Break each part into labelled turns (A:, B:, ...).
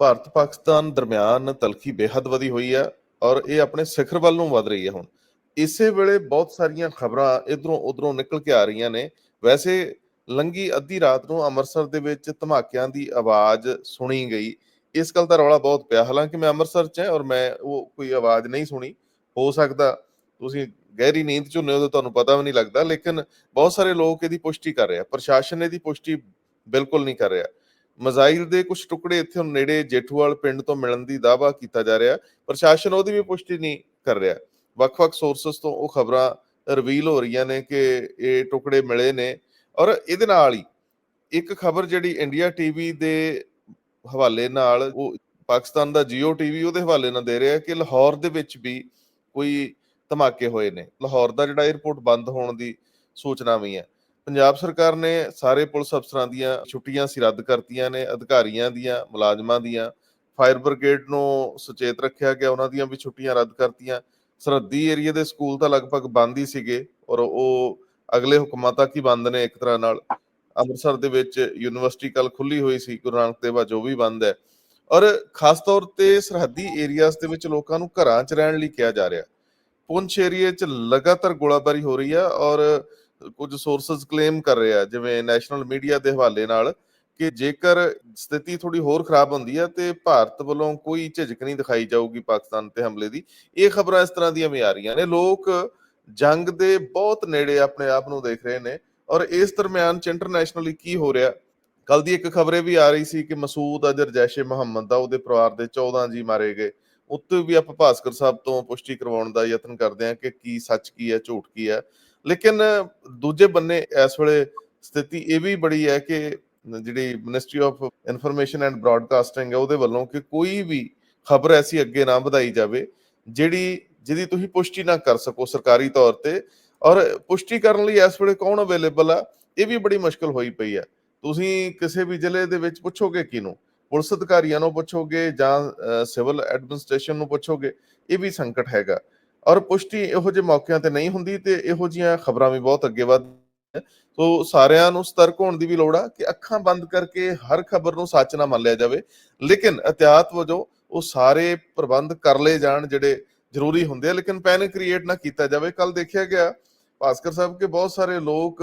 A: ਭਾਰਤ ਪਾਕਿਸਤਾਨ ਦਰਮਿਆਨ ਤਲਖੀ ਬੇਹੱਦ ਵਧੀ ਹੋਈ ਹੈ ਔਰ ਇਹ ਆਪਣੇ ਸਿਖਰ ਵੱਲ ਨੂੰ ਵਧ ਰਹੀ ਹੈ ਹੁਣ। ਇਸੇ ਵੇਲੇ ਬਹੁਤ ਸਾਰੀਆਂ ਖਬਰਾਂ ਇਧਰੋਂ ਉਧਰੋਂ ਨਿਕਲ ਕੇ ਆ ਰਹੀਆਂ ਨੇ। ਵੈਸੇ ਲੰਗੀ ਅੱਧੀ ਰਾਤ ਨੂੰ ਅੰਮ੍ਰਿਤਸਰ ਦੇ ਵਿੱਚ ਧਮਾਕਿਆਂ ਦੀ ਆਵਾਜ਼ ਸੁਣੀ ਗਈ। ਇਸ ਗੱਲ ਦਾ ਰੌਲਾ ਬਹੁਤ ਪਿਆ। ਹਾਲਾਂਕਿ ਮੈਂ ਅੰਮ੍ਰਿਤਸਰ 'ਚ ਹਾਂ ਔਰ ਮੈਂ ਉਹ ਕੋਈ ਆਵਾਜ਼ ਨਹੀਂ ਸੁਣੀ। ਹੋ ਸਕਦਾ ਤੁਸੀਂ ਗਹਿਰੀ ਨੀਂਦ 'ਚ ਹੁੰਦੇ ਹੋ ਤਾਂ ਤੁਹਾਨੂੰ ਪਤਾ ਵੀ ਨਹੀਂ ਲੱਗਦਾ। ਲੇਕਿਨ ਬਹੁਤ ਸਾਰੇ ਲੋਕ ਇਹਦੀ ਪੁਸ਼ਟੀ ਕਰ ਰਹੇ ਆ। ਪ੍ਰਸ਼ਾਸਨ ਇਹਦੀ ਪੁਸ਼ਟੀ ਬਿਲਕੁਲ ਨਹੀਂ ਕਰ ਰਿਹਾ। ਮਜ਼ਾਈਲ ਦੇ ਕੁਝ ਟੁਕੜੇ ਇੱਥੇ ਨੇੜੇ ਜੇਠੂਵਾਲ ਪਿੰਡ ਤੋਂ ਮਿਲਣ ਦੀ ਦਾਅਵਾ ਕੀਤਾ ਜਾ ਰਿਹਾ। ਪ੍ਰਸ਼ਾਸਨ ਉਹਦੀ ਵੀ ਪੁਸ਼ਟੀ ਨਹੀਂ ਕਰ ਰਿਹਾ। ਵੱਖ-ਵੱਖ ਸੋਰਸਸ ਤੋਂ ਉਹ ਖਬਰਾਂ ਰਿਵੀਲ ਹੋ ਰਹੀਆਂ ਨੇ ਕਿ ਇਹ ਟੁਕੜੇ ਮਿਲੇ ਨੇ। ਔਰ ਇਹਦੇ ਨਾਲ ਹੀ ਇੱਕ ਖਬਰ ਜਿਹੜੀ ਇੰਡੀਆ ਟੀਵੀ ਦੇ ਹਵਾਲੇ ਨਾਲ ਉਹ ਪਾਕਿਸਤਾਨ ਦਾ ਜੀਓ ਟੀਵੀ ਉਹਦੇ ਹਵਾਲੇ ਨਾਲ ਦੇ ਰਿਹਾ ਕਿ ਲਾਹੌਰ ਦੇ ਵਿੱਚ ਵੀ ਕੋਈ ਧਮਾਕੇ ਹੋਏ ਨੇ। ਲਾਹੌਰ ਦਾ ਜਿਹੜਾ 에ਅਰਪੋਰਟ ਬੰਦ ਹੋਣ ਦੀ ਸੂਚਨਾ ਵੀ ਹੈ। ਪੰਜਾਬ ਸਰਕਾਰ ਨੇ ਸਾਰੇ ਪੁਲਿਸ ਅਫਸਰਾਂ ਦੀਆਂ ਛੁੱਟੀਆਂ ਸੀ ਰੱਦ ਕਰਤੀਆਂ ਨੇ, ਅਧਿਕਾਰੀਆਂ ਦੀਆਂ, ਮੁਲਾਜ਼ਮਾਂ ਦੀਆਂ, ਫਾਇਰ ਬ੍ਰਿਗੇਡ ਨੂੰ ਸੁਚੇਤ ਰੱਖਿਆ ਗਿਆ, ਉਹਨਾਂ ਦੀਆਂ ਵੀ ਛੁੱਟੀਆਂ ਰੱਦ ਕਰਤੀਆਂ। ਸਰਹੱਦੀ ਏਰੀਆ ਦੇ ਸਕੂਲ ਤਾਂ ਲਗਭਗ ਬੰਦ ਹੀ ਸੀਗੇ ਔਰ ਉਹ ਅਗਲੇ ਹੁਕਮਾਂ ਤੱਕ ਹੀ ਬੰਦ ਨੇ ਇੱਕ ਤਰ੍ਹਾਂ ਨਾਲ। ਅੰਮ੍ਰਿਤਸਰ ਦੇ ਵਿੱਚ ਯੂਨੀਵਰਸਿਟੀ ਕੱਲ ਖੁੱਲੀ ਹੋਈ ਸੀ, ਗੁਰੂ ਨਾਨਕ ਦੇਵ ਜੋ ਵੀ ਬੰਦ ਹੈ। ਔਰ ਖਾਸ ਤੌਰ ਤੇ ਸਰਹੱਦੀ ਏਰੀਆਜ਼ ਦੇ ਵਿੱਚ ਲੋਕਾਂ ਨੂੰ ਘਰਾਂ 'ਚ ਰਹਿਣ ਲਈ ਕਿਹਾ ਜਾ ਰਿਹਾ। ਪੁੰਛ ਏਰੀਏ 'ਚ ਲਗਾਤਾਰ ਗੋਲਾਬਾਰੀ ਹੋ ਰਹੀ ਹੈ ਔਰ ਕੁਝ ਸੋਰਸਸ ਕਲੇਮ ਕਰ ਰਿਹਾ ਜਿਵੇਂ ਨੈਸ਼ਨਲ ਮੀਡੀਆ ਦੇ ਹਵਾਲੇ ਨਾਲ ਕਿ ਜੇਕਰ ਸਥਿਤੀ ਥੋੜੀ ਹੋਰ ਖਰਾਬ ਹੁੰਦੀ ਹੈ ਤੇ ਭਾਰਤ ਵੱਲੋਂ ਕੋਈ ਝਿਜਕ ਨਹੀਂ ਦਿਖਾਈ ਜਾਊਗੀ ਪਾਕਿਸਤਾਨ ਤੇ ਹਮਲੇ ਦੀ। ਇਹ ਖਬਰਾਂ ਇਸ ਤਰ੍ਹਾਂ ਦੀਆਂ ਵੀ ਆ ਰਹੀਆਂ ਨੇ। ਲੋਕ ਜੰਗ ਦੇ ਬਹੁਤ ਨੇੜੇ ਆਪਣੇ ਆਪ ਨੂੰ ਦੇਖ ਰਹੇ ਨੇ ਔਰ ਇਸ ਦਰਮਿਆਨ ਚ ਇੰਟਰਨੈਸ਼ਨਲੀ ਕੀ ਹੋ ਰਿਹਾ? ਕੱਲ ਦੀ ਇੱਕ ਖਬਰੇ ਵੀ ਆ ਰਹੀ ਸੀ ਕਿ ਮਸੂਦ ਅਜ਼ਰ ਜੈਸ਼ੇ ਮੁਹੰਮਦ ਦਾ ਉਹਦੇ ਪਰਿਵਾਰ ਦੇ 14 ਜੀ ਮਾਰੇ ਗਏ। ਉੱਤੇ ਵੀ ਆਪਾਂ ਭਾਸਕਰ ਸਾਹਿਬ ਤੋਂ ਪੁਸ਼ਟੀ ਕਰਵਾਉਣ ਦਾ ਯਤਨ ਕਰਦੇ ਹਾਂ ਕਿ ਕੀ ਸੱਚ ਕੀ ਹੈ, ਝੂਠ ਕੀ ਹੈ। ਲੇਕਿਨ ਦੂਜੇ ਬੰਨੇ ਇਸ ਵੇਲੇ ਸਥਿਤੀ ਇਹ ਵੀ ਬੜੀ ਹੈ ਕਿ ਜਿਹੜੀ ministry of information and broadcasting ਹੈ ਉਹਦੇ ਵੱਲੋਂ ਕਿ ਕੋਈ ਵੀ ਖਬਰ ਐਸੀ ਅੱਗੇ ਨਾ ਵਧਾਈ ਜਾਵੇ, ਜਿਹੜੀ, ਜਿਹਦੀ ਤੁਸੀਂ ਪੁਸ਼ਟੀ ਨਾ ਕਰ ਸਕੋ ਸਰਕਾਰੀ ਤੌਰ ਤੇ। ਔਰ ਪੁਸ਼ਟੀ ਕਰਨ ਲਈ ਇਸ ਵੇਲੇ ਕੌਣ ਅਵੇਲੇਬਲ ਆ, ਇਹ ਵੀ ਬੜੀ ਮੁਸ਼ਕਲ ਹੋਈ ਪਈ ਆ ਤੁਸੀਂ ਕਿਸੇ ਵੀ ਜ਼ਿਲ੍ਹੇ ਦੇ ਵਿੱਚ ਪੁੱਛੋਗੇ ਕਿਹਨੂੰ? ਪੁਲਿਸ ਅਧਿਕਾਰੀਆਂ ਨੂੰ ਪੁੱਛੋਗੇ ਜਾਂ ਸਿਵਲ ਐਡਮਿਨਿਸਟ੍ਰੇਸ਼ਨ ਨੂੰ ਪੁੱਛੋਗੇ, ਇਹ ਵੀ ਸੰਕਟ ਹੈਗਾ। ਔਰ ਪੁਸ਼ਟੀ ਇਹੋ ਜਿਹੇ ਮੌਕਿਆਂ ਤੇ ਨਹੀਂ ਹੁੰਦੀ ਤੇ ਇਹੋ ਜੀਆਂ ਖਬਰਾਂ ਵੀ ਬਹੁਤ ਅੱਗੇ ਵੱਧ ਸੋ ਸਾਰਿਆਂ ਨੂੰ ਸਤਰਕ ਹੋਣ ਦੀ ਵੀ ਲੋੜ ਆ ਕਿ ਅੱਖਾਂ ਬੰਦ ਕਰਕੇ ਹਰ ਖਬਰ ਨੂੰ ਸੱਚ ਨਾ ਮੰਨ ਲਿਆ ਜਾਵੇ। ਲੇਕਿਨ ਇhtiyat ਵਜੋਂ ਉਹ ਸਾਰੇ ਪ੍ਰਬੰਧ ਕਰ ਲਏ ਜਾਣ ਜਿਹੜੇ ਜ਼ਰੂਰੀ ਹੁੰਦੇ ਆ। ਲੇਕਿਨ ਪੈਨਿਕ ਕ੍ਰੀਏਟ ਨਾ ਕੀਤਾ ਜਾਵੇ। ਕੱਲ ਦੇਖਿਆ ਗਿਆ ਭਾਸਕਰ ਸਾਹਿਬ ਕੇ ਬਹੁਤ ਸਾਰੇ ਲੋਕ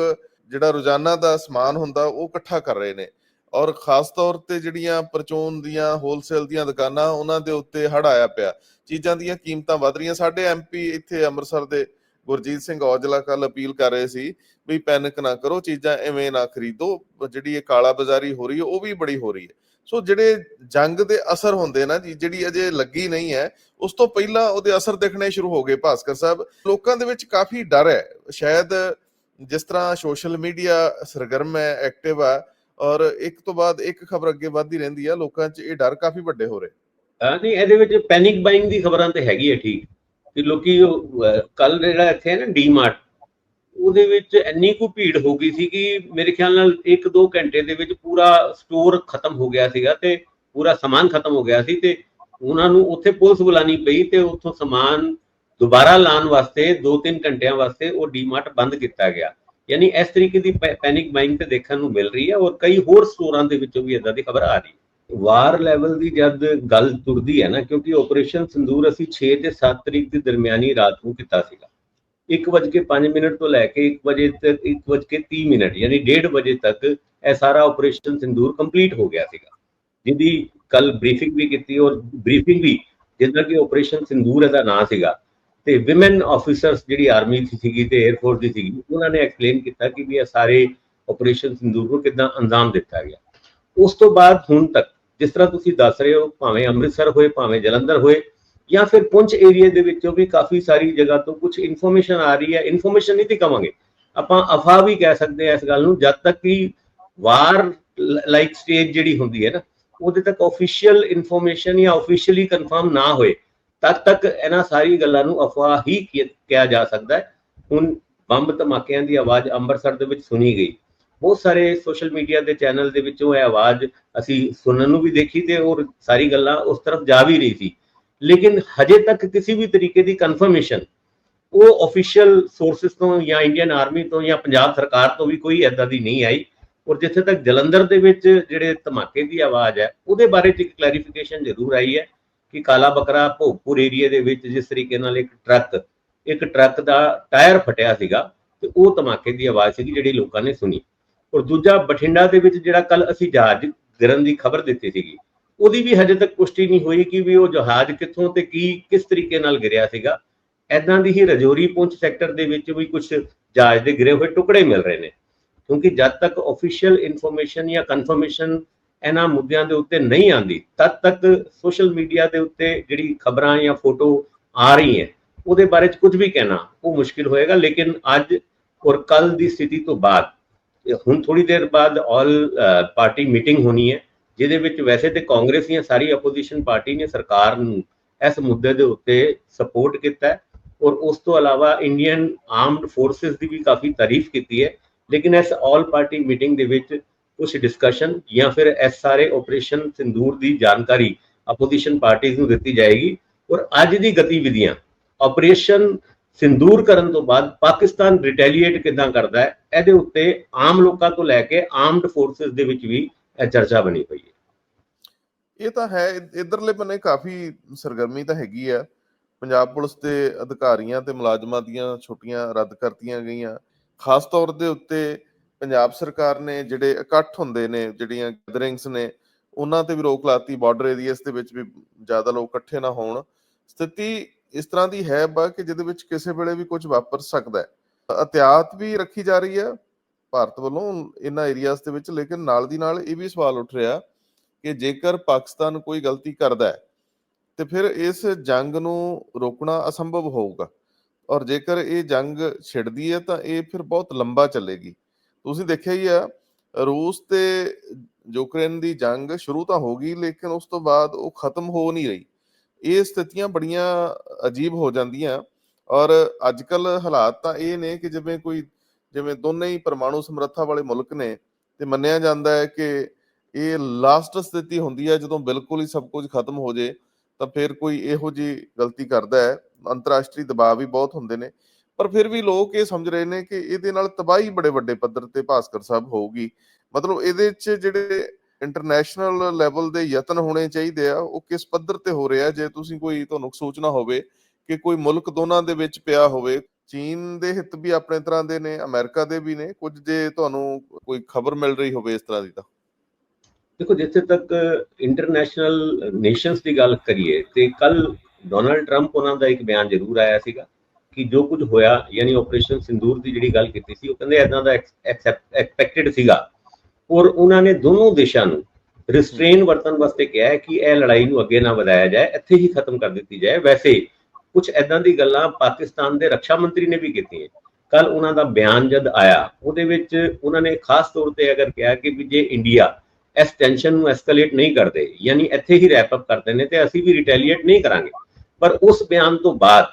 A: ਜਿਹੜਾ ਰੋਜ਼ਾਨਾ ਦਾ ਸਮਾਨ ਹੁੰਦਾ ਉਹ ਇਕੱਠਾ ਕਰ ਰਹੇ ਨੇ। ਔਰ ਖਾਸ ਤੌਰ ਤੇ ਜਿਹੜੀਆਂ ਪਰਚੂਨ ਦੀਆਂ ਹੋਲਸੇਲ ਦੀਆਂ ਦੁਕਾਨਾਂ, ਉਹਨਾਂ ਦੇ ਉੱਤੇ ਹੜ ਆਇਆ ਪਿਆ। ਚੀਜ਼ਾਂ ਦੀਆਂ ਕੀਮਤਾਂ ਵਧ ਰਹੀਆਂ। ਸਾਡੇ ਐਮਪੀ ਇੱਥੇ ਅੰਮ੍ਰਿਤਸਰ ਦੇ ਗੁਰਜੀਤ ਸਿੰਘ ਔਜਲਾ ਕੱਲ ਅਪੀਲ ਕਰ ਰਹੇ ਸੀ ਵੀ ਪੈਨਿਕ ਨਾ ਕਰੋ, ਚੀਜ਼ਾਂ ਐਵੇਂ ਨਾ ਖਰੀਦੋ। ਜਿਹੜੀ ਇਹ ਕਾਲਾ ਬਾਜ਼ਾਰੀ ਹੋ ਰਹੀ ਹੈ, ਉਹ ਵੀ ਬੜੀ ਹੋ ਰਹੀ ਹੈ। ਸੋ ਜਿਹੜੇ ਜੰਗ ਦੇ ਅਸਰ ਹੁੰਦੇ ਨਾ ਜੀ, ਜਿਹੜੀ ਅਜੇ ਲੱਗੀ ਨਹੀਂ ਹੈ, ਉਸ ਤੋਂ ਪਹਿਲਾਂ ਉਹਦੇ ਅਸਰ ਦਿਖਣੇ ਸ਼ੁਰੂ ਹੋ ਗਏ ਭਾਸਕਰ ਸਾਹਿਬ। ਲੋਕਾਂ ਦੇ ਵਿੱਚ ਕਾਫੀ ਡਰ ਹੈ। ਸ਼ਾਇਦ ਜਿਸ ਤਰ੍ਹਾਂ ਸੋਸ਼ਲ ਮੀਡੀਆ ਸਰਗਰਮ ਹੈ, ਐਕਟਿਵ ਹੈ ਔਰ ਇੱਕ ਤੋਂ ਬਾਅਦ ਇੱਕ ਖਬਰ ਅੱਗੇ ਵੱਧਦੀ ਰਹਿੰਦੀ ਆ, ਲੋਕਾਂ 'ਚ ਇਹ ਡਰ ਕਾਫੀ ਵੱਡੇ ਹੋ ਰਹੇ।
B: ਹਾਂ ਨਹੀਂ, ਇਹਦੇ ਵਿੱਚ ਪੈਨਿਕ ਬਾਇੰਗ ਦੀ ਖਬਰਾਂ ਤੇ ਹੈਗੀ ਹੈ ਠੀਕ। ਕਿ ਲੋਕੀ ਕੱਲ ਜਿਹੜਾ ਇੱਥੇ ਹੈ ਨਾ ਡੀਮਾਰਟ ਉਹਦੇ ਵਿੱਚ ਇੰਨੀ ਕੁ ਭੀੜ ਹੋ ਗਈ ਸੀ ਕਿ ਮੇਰੇ ਖਿਆਲ ਨਾਲ 1-2 ਘੰਟੇ ਦੇ ਵਿੱਚ ਪੂਰਾ ਸਟੋਰ ਖਤਮ ਹੋ ਗਿਆ ਸੀਗਾ ਤੇ ਪੂਰਾ ਸਮਾਨ ਖਤਮ ਹੋ ਗਿਆ ਸੀ ਤੇ ਉਹਨਾਂ ਨੂੰ ਉੱਥੇ ਪੁਲਿਸ ਬੁਲਾਣੀ ਪਈ ਤੇ ਉੱਥੋਂ ਸਮਾਨ ਦੁਬਾਰਾ ਲਾਣ ਵਾਸਤੇ 2-3 ਘੰਟਿਆਂ ਵਾਸਤੇ ਉਹ ਡੀਮਾਰਟ ਬੰਦ ਕੀਤਾ ਗਿਆ। ਯਾਨੀ ਇਸ ਤਰੀਕੇ ਦੀ ਪੈਨਿਕ ਬਾਇੰਗ ਤੇ ਦੇਖਣ ਨੂੰ ਮਿਲ ਰਹੀ ਹੈ ਔਰ ਕਈ ਹੋਰ ਸਟੋਰਾਂ ਦੇ ਵਿੱਚੋਂ ਵੀ ਇਦਾਂ ਦੀ ਖਬਰ ਆ ਰਹੀ ਹੈ। ਵਾਰ ਲੈਵਲ ਦੀ ਜਦ ਗੱਲ ਤੁਰਦੀ ਹੈ ਨਾ, ਕਿਉਂਕਿ ਆਪਰੇਸ਼ਨ ਸੰਦੂਰ ਅਸੀਂ 6 ਤੇ 7 ਤਰੀਕ ਦੀ ਦਰਮਿਆਨੀ ਰਾਤ ਨੂੰ ਕੀਤਾ ਸੀਗਾ। 1:05 ਮਿੰਟ ਤੋਂ ਲੈ ਕੇ 1 ਵਜੇ ਤੱਕ 1:30 ਮਿੰਟ, ਯਾਨੀ 1:30 ਵਜੇ ਤੱਕ ਇਹ ਸਾਰਾ ਆਪਰੇਸ਼ਨ ਸਿੰਦੂਰ ਕੰਪਲੀਟ ਹੋ ਗਿਆ ਸੀਗਾ। ਜਿਹਦੀ ਕੱਲ ਬਰੀਫਿੰਗ ਵੀ ਕੀਤੀ ਔਰ ਬਰੀਫਿੰਗ ਵੀ ਜਿੱਦਾਂ ਕਿ ਆਪਰੇਸ਼ਨ ਸਿੰਦੂਰ ਇਹਦਾ ਨਾਂ ਸੀਗਾ। ਤੇ ਔਮਨ ਆਫੀਸਰਸ ਜਿਹੜੀ ਆਰਮੀ ਦੀ ਸੀਗੀ ਤੇ 에ਅਰਫੋਰਸ ਦੀ ਸੀਗੀ, ਉਹਨਾਂ ਨੇ ਐਕਸਪਲੇਨ ਕੀਤਾ ਕਿ ਵੀ ਇਹ ਸਾਰੇ ਆਪਰੇਸ਼ਨ ਸਿੰਦੂਰ ਨੂੰ ਕਿਦਾਂ ਅੰਜਾਮ ਦਿੱਤਾ ਗਿਆ। ਉਸ ਤੋਂ ਬਾਅਦ ਹੁਣ ਤੱਕ ਜਿਸ ਤਰ੍ਹਾਂ ਤੁਸੀਂ ਦੱਸ ਰਹੇ ਹੋ, ਭਾਵੇਂ ਅੰਮ੍ਰਿਤਸਰ ਹੋਏ, ਭਾਵੇਂ ਜਲੰਧਰ ਹੋਏ, ਜਾਂ ਫਿਰ ਪੁੰਛ ਏਰੀਆ ਦੇ ਵਿੱਚੋਂ ਵੀ ਕਾਫੀ ਸਾਰੀ ਜਗ੍ਹਾ ਤੋਂ ਕੁਝ ਇਨਫੋਰਮੇਸ਼ਨ ਆ ਰਹੀ ਹੈ। ਇਨਫੋਰਮੇਸ਼ਨ ਨਹੀਂ ਤੇ ਕਵਾਂਗੇ। ਆਪਾਂ ਅਫਾ ਵੀ ਕਹਿ ਸਕਦੇ ਆ ਇਸ ਗੱਲ ਨੂੰ, ਜਦ ਤੱਕ ਕਿ ਵਾਰ ਲਾਈਕ ਸਟੇਜ ਜਿਹੜੀ ਹੁੰਦੀ ਹੈ ਨਾ, ਉਹਦੇ ਤੱਕ ਅਫੀਸ਼ੀਅਲ ਇਨਫੋਰਮੇਸ਼ਨ ਜਾਂ ਅਫੀਸ਼ੀਅਲੀ ਕਨਫਰਮ ਨਾ ਹੋਏ ਤਦ ਤੱਕ ਇਹਨਾਂ ਸਾਰੀ ਗੱਲਾਂ ਨੂੰ ਅਫਵਾਹ ਹੀ ਕਿਹਾ ਜਾ ਸਕਦਾ ਹੈ। ਹੁਣ ਬੰਬ ਧਮਾਕਿਆਂ ਦੀ ਆਵਾਜ਼ ਅੰਮ੍ਰਿਤਸਰ ਦੇ ਵਿੱਚ ਸੁਣੀ ਗਈ। ਬਹੁਤ ਸਾਰੇ ਸੋਸ਼ਲ ਮੀਡੀਆ ਦੇ ਚੈਨਲ ਦੇ ਵਿੱਚੋਂ ਇਹ ਆਵਾਜ਼ ਅਸੀਂ ਸੁਣਨ ਨੂੰ ਵੀ ਦੇਖੀ ਤੇ ਔਰ ਸਾਰੀ ਗੱਲਾਂ ਉਸ ਤਰਫ ਜਾ ਵੀ ਰਹੀ ਸੀ। ਲੇਕਿਨ ਹਜੇ ਤੱਕ ਕਿਸੇ ਵੀ ਤਰੀਕੇ ਦੀ ਕਨਫਰਮੇਸ਼ਨ ਉਹ ਅਫੀਸ਼ੀਅਲ ਸੋਰਸਸ ਤੋਂ ਜਾਂ ਇੰਡੀਅਨ ਆਰਮੀ ਤੋਂ ਜਾਂ ਪੰਜਾਬ ਸਰਕਾਰ ਤੋਂ ਵੀ ਕੋਈ ਐਦਾਂ ਦੀ ਨਹੀਂ ਆਈ। ਔਰ ਜਿੱਥੇ ਤੱਕ ਜਲੰਧਰ ਦੇ ਵਿੱਚ ਜਿਹੜੇ ਧਮਾਕੇ ਦੀ ਆਵਾਜ਼ ਹੈ, ਉਹਦੇ ਬਾਰੇ ਚ ਇੱਕ ਕਲੈਰੀਫਿਕੇਸ਼ਨ ਜ਼ਰੂਰ ਆਈ ਹੈ। ਕਿ ਕਾਲਾ ਬੱਕਰਾ ਭੋਗਪੁਰ ਏਰੀਆ ਦੇ ਵਿੱਚ ਜਿਸ ਤਰੀਕੇ ਨਾਲ ਇੱਕ ਟਰੱਕ ਇੱਕ ਟਰੱਕ ਦਾ ਟਾਇਰ ਫਟਿਆ ਸੀਗਾ ਤੇ ਉਹ ਧਮਾਕੇ ਦੀ ਆਵਾਜ਼ ਸੀਗੀ ਜਿਹੜੀ ਲੋਕਾਂ ਨੇ ਸੁਣੀ। ਔਰ ਦੂਜਾ ਬਠਿੰਡਾ ਦੇ ਵਿੱਚ ਜਿਹੜਾ ਕੱਲ ਅਸੀਂ ਜਹਾਜ਼ ਗਿਰਨ ਦੀ ਖਬਰ ਦਿੱਤੀ ਸੀਗੀ, ਉਹਦੀ ਵੀ ਹਜੇ ਤੱਕ ਪੁਸ਼ਟੀ ਨਹੀਂ ਹੋਈ ਕਿ ਵੀ ਉਹ ਜਹਾਜ਼ ਕਿੱਥੋਂ ਤੇ ਕੀ, ਕਿਸ ਤਰੀਕੇ ਨਾਲ ਗਿਰਿਆ ਸੀਗਾ। ਐਦਾਂ ਦੀ ਹੀ ਰਜੌਰੀ ਪੁੰਛ ਸੈਕਟਰ ਦੇ ਵਿੱਚ ਵੀ ਕੁਝ ਜਹਾਜ਼ ਦੇ ਗਿਰੇ ਹੋਏ ਟੁਕੜੇ ਮਿਲ ਰਹੇ ਨੇ। ਕਿਉਂਕਿ ਜਦ ਤੱਕ ਅਫੀਸ਼ੀਅਲ ਇਨਫੋਰਮੇਸ਼ਨ ਜਾਂ ਕਨਫਰਮੇਸ਼ਨ ਇਹਨਾਂ ਮੁੱਦਿਆਂ ਦੇ ਉੱਤੇ ਨਹੀਂ ਆਂਦੀ ਤਦ ਤੱਕ ਸੋਸ਼ਲ ਮੀਡੀਆ ਦੇ ਉੱਤੇ ਜਿਹੜੀ ਖਬਰਾਂ ਜਾਂ ਫੋਟੋ ਆ ਰਹੀ ਹੈ, ਉਹਦੇ ਬਾਰੇ ਚ ਕੁਝ ਵੀ ਕਹਿਣਾ, ਉਹ ਮੁਸ਼ਕਿਲ ਹੋਏਗਾ, ਲੇਕਿਨ ਅੱਜ ਔਰ ਕੱਲ ਦੀ ਸਥਿਤੀ ਤੋਂ ਬਾਅਦ ਹੁਣ ਥੋੜੀ ਦੇਰ ਬਾਅਦ ਆਲ ਪਾਰਟੀ ਮੀਟਿੰਗ ਹੋਣੀ ਹੈ, ਜਿਹਦੇ ਵਿੱਚ ਵੈਸੇ ਤੇ ਕਾਂਗਰਸ ਦੀਆਂ ਸਾਰੀ ਆਪੋਜੀਸ਼ਨ ਪਾਰਟੀ ਨੇ ਸਰਕਾਰ ਨੂੰ ਇਸ ਮੁੱਦੇ ਦੇ ਉੱਤੇ ਸਪੋਰਟ ਕੀਤਾ ਹੈ ਔਰ ਉਸ ਤੋਂ ਇਲਾਵਾ ਇੰਡੀਅਨ ਆਰਮਡ ਫੋਰਸਸ ਦੀ ਵੀ ਕਾਫੀ ਤਾਰੀਫ ਕੀਤੀ ਹੈ, ਲੇਕਿਨ ਇਸ ਆਲ ਪਾਰਟੀ ਮੀਟਿੰਗ ਦੇ ਵਿੱਚ ਕੁਝ ਡਿਸਕਸ਼ਨ ਜਾਂ ਫਿਰ ਇਸ ਸਾਰੇ ਆਪਰੇਸ਼ਨ ਸਿੰਦੂਰ ਦੀ ਜਾਣਕਾਰੀ ਆਪੋਜੀਸ਼ਨ ਪਾਰਟੀਆਂ ਨੂੰ ਦਿੱਤੀ ਜਾਏਗੀ ਔਰ ਅੱਜ ਦੀ ਗਤੀਵਿਧੀਆਂ ਆਪਰੇਸ਼ਨ ਸਿੰਦੂਰ ਕਰਨ ਤੋਂ ਬਾਅਦ ਪਾਕਿਸਤਾਨ ਰਿਟੈਲੀਏਟ ਕਿਦਾਂ ਕਰਦਾ ਹੈ, ਇਹਦੇ ਉੱਤੇ ਆਮ ਲੋਕਾਂ ਤੋਂ ਲੈ ਕੇ ਆਰਮਡ ਫੋਰਸਸ ਦੇ ਵਿੱਚ ਵੀ ਇਹ ਚਰਚਾ ਬਣੀ ਪਈ ਹੈ।
A: ਇਹ ਤਾਂ ਹੈ, ਇ- ਇੱਧਰਲੇ ਬੰਨੇ ਕਾਫੀ ਸਰਗਰਮੀ ਤਾਂ ਹੈਗੀ ਆ। ਪੰਜਾਬ ਪੁਲਿਸ ਦੇ ਅਧਿਕਾਰੀਆਂ ਤੇ ਮੁਲਾਜ਼ਮਾਂ ਦੀਆਂ ਛੁੱਟੀਆਂ ਰੱਦ ਕਰਤੀਆਂ ਗਈਆਂ। ਖਾਸ ਤੌਰ ਦੇ ਉੱਤੇ ਪੰਜਾਬ ਸਰਕਾਰ ਨੇ ਜਿਹੜੇ ਇਕੱਠ ਹੁੰਦੇ ਨੇ, ਜਿਹੜੀਆਂ ਗੈਦਰਿੰਗਸ ਨੇ, ਉਹਨਾਂ ਤੇ ਵੀ ਰੋਕ ਲਾਤੀ ਬਾਰਡਰ ਏਰੀਆਸ ਦੇ ਵਿੱਚ ਵੀ ਜ਼ਿਆਦਾ ਲੋਕ ਇਕੱਠੇ ਨਾ ਹੋਣ। ਸਥਿਤੀ ਇਸ ਤਰ੍ਹਾਂ ਦੀ ਹੈ ਬਾ ਕਿ ਜਿਹਦੇ ਵਿੱਚ ਕਿਸੇ ਵੇਲੇ ਵੀ ਕੁਝ ਵਾਪਰ ਸਕਦਾ ਹੈ। ਅਤਿਆਤ ਵੀ ਰੱਖੀ ਜਾ ਰਹੀ ਹੈ ਭਾਰਤ ਵੱਲੋਂ ਇਹਨਾਂ ਏਰੀਆਸ ਦੇ ਵਿੱਚ, ਲੇਕਿਨ ਨਾਲ ਦੀ ਨਾਲ ਇਹ ਵੀ ਸਵਾਲ ਉੱਠ ਰਿਹਾ ਕਿ ਜੇਕਰ ਪਾਕਿਸਤਾਨ ਕੋਈ ਗਲਤੀ ਕਰਦਾ ਹੈ, ਤੇ ਫਿਰ ਇਸ ਜੰਗ ਨੂੰ ਰੋਕਣਾ ਅਸੰਭਵ ਹੋਊਗਾ। ਔਰ ਜੇਕਰ ਇਹ ਜੰਗ ਛਿੜਦੀ ਹੈ ਤਾਂ ਇਹ ਫਿਰ ਬਹੁਤ ਲੰਬਾ ਚੱਲੇਗੀ। ਤੁਸੀਂ ਦੇਖਿਆ ਹੀ ਆ, ਰੂਸ ਤੇ ਯੂਕਰੇਨ ਦੀ ਜੰਗ ਸ਼ੁਰੂ ਤਾਂ ਹੋ ਗਈ, ਲੇਕਿਨ ਉਸ ਤੋਂ ਬਾਅਦ ਉਹ ਖਤਮ ਹੋ ਨਹੀਂ ਰਹੀ। ਇਹ ਸਥਿਤੀਆਂ ਬੜੀਆਂ ਅਜੀਬ ਹੋ ਜਾਂਦੀਆਂ ਔਰ ਅੱਜ ਕੱਲ ਹਾਲਾਤ ਤਾਂ ਇਹ ਨੇ ਕਿ ਜਿਵੇਂ ਕੋਈ, ਜਿਵੇਂ ਦੋਨੇ ਹੀ ਪਰਮਾਣੂ ਸਮਰੱਥਾ ਵਾਲੇ ਮੁਲਕ ਨੇ, ਤੇ ਮੰਨਿਆ ਜਾਂਦਾ ਹੈ ਕਿ ਇਹ ਲਾਸਟ ਸਥਿਤੀ ਹੁੰਦੀ ਹੈ, ਜਦੋਂ ਬਿਲਕੁਲ ਹੀ ਸਭ ਕੁਝ ਖਤਮ ਹੋ ਜੇ, ਤਾਂ ਫਿਰ ਕੋਈ ਇਹੋ ਜੀ ਗਲਤੀ ਕਰਦਾ ਹੈ। ਅੰਤਰਰਾਸ਼ਟਰੀ ਦਬਾਅ ਵੀ ਬਹੁਤ ਹੁੰਦੇ ਨੇ। ਪਰ ਫਿਰ ਵੀ ਲੋਕ ਇਹ ਸਮਝ ਰਹੇ ਨੇ ਕਿ ਇਹਦੇ ਨਾਲ ਤਬਾਹੀ ਬੜੇ ਵੱਡੇ ਪੱਧਰ ਤੇ ਭਾਸਕਰ ਸਾਹਿਬ ਹੋਊਗੀ। ਮਤਲਬ ਇਹਦੇ 'ਚ ਜਿਹੜੇ ਇੰਟਰਨੈਸ਼ਨਲ ਲੈਵਲ ਦੇ ਯਤਨ ਹੋਣੇ ਚਾਹੀਦੇ ਆ, ਉਹ ਕਿਸ ਪੱਧਰ ਤੇ ਹੋ ਰਿਹਾ ਜੇ ਤੁਸੀਂ ਕੋਈ ਤੁਹਾਨੂੰ ਸੋਚਣਾ ਹੋਵੇ ਕਿ ਕੋਈ ਮੁਲਕ ਦੋਨਾਂ ਦੇ ਵਿੱਚ ਪਿਆ ਹੋਵੇ, ਚੀਨ ਦੇ ਹਿੱਤ ਵੀ ਆਪਣੇ ਤਰ੍ਹਾਂ ਦੇ ਨੇ, ਅਮਰੀਕਾ ਦੇ ਵੀ ਨੇ, ਕੁਝ ਜੇ ਤੁਹਾਨੂੰ ਕੋਈ ਖਬਰ ਮਿਲ ਰਹੀ ਹੋਵੇ ਇਸ ਤਰ੍ਹਾਂ ਦੀ ਤਾਂ।
B: ਦੇਖੋ, ਜਿੱਥੇ ਤੱਕ ਇੰਟਰਨੈਸ਼ਨਲ ਨੇਸ਼ਨਸ ਦੀ ਗੱਲ ਕਰੀਏ, ਤੇ ਕੱਲ ਡੋਨਲਡ ਟਰੰਪ ਉਹਨਾਂ ਦਾ ਇੱਕ ਬਿਆਨ ਜ਼ਰੂਰ ਆਇਆ ਸੀਗਾ। ਕਿ ਜੋ ਕੁਝ ਹੋਇਆ, ਯਾਨੀ ਆਪਰੇਸ਼ਨ ਸਿੰਦੂਰ ਦੀ ਜਿਹੜੀ ਗੱਲ ਕੀਤੀ ਸੀ, ਉਹ ਕਹਿੰਦੇ ਐਦਾਂ ਦਾ ਐਕਸਪੈਕਟਡ ਸੀਗਾ। ਔਰ ਉਹਨਾਂ ਨੇ ਦੋਨੋਂ ਦੇਸ਼ਾਂ ਨੂੰ ਰਿਸਟ੍ਰੇਨ ਵਰਤਨ ਵਾਸਤੇ ਕਿਹਾ ਹੈ ਕਿ ਇਹ ਲੜਾਈ ਨੂੰ ਅੱਗੇ ਨਾ ਵਧਾਇਆ ਜਾਏ, ਇੱਥੇ ਹੀ ਖਤਮ ਕਰ ਦਿੱਤੀ ਜਾਏ। ਵੈਸੇ ਕੁਝ ਐਦਾਂ ਦੀ ਗੱਲਾਂ ਪਾਕਿਸਤਾਨ ਦੇ ਰੱਖਿਆ ਮੰਤਰੀ ਨੇ ਵੀ ਕੀਤੀਆਂ। ਕੱਲ ਉਹਨਾਂ ਦਾ ਬਿਆਨ ਜਦ ਆਇਆ, ਉਹਦੇ ਵਿੱਚ ਉਹਨਾਂ ਨੇ ਖਾਸ ਤੌਰ ਤੇ ਅਗਰ ਕਿਹਾ ਕਿ ਵੀ ਜੇ ਇੰਡੀਆ ਇਸ ਟੈਨਸ਼ਨ ਨੂੰ ਐਸਕੇਲੇਟ ਨਹੀਂ ਕਰਦੇ, ਯਾਨੀ ਇੱਥੇ ਹੀ ਰੈਪ ਅਪ ਕਰਦੇ ਨੇ ਤੇ ਅਸੀਂ ਵੀ ਰਿਟੈਲੀਏਟ ਨਹੀਂ ਕਰਾਂਗੇ। ਪਰ ਉਸ ਬਿਆਨ ਤੋਂ ਬਾਅਦ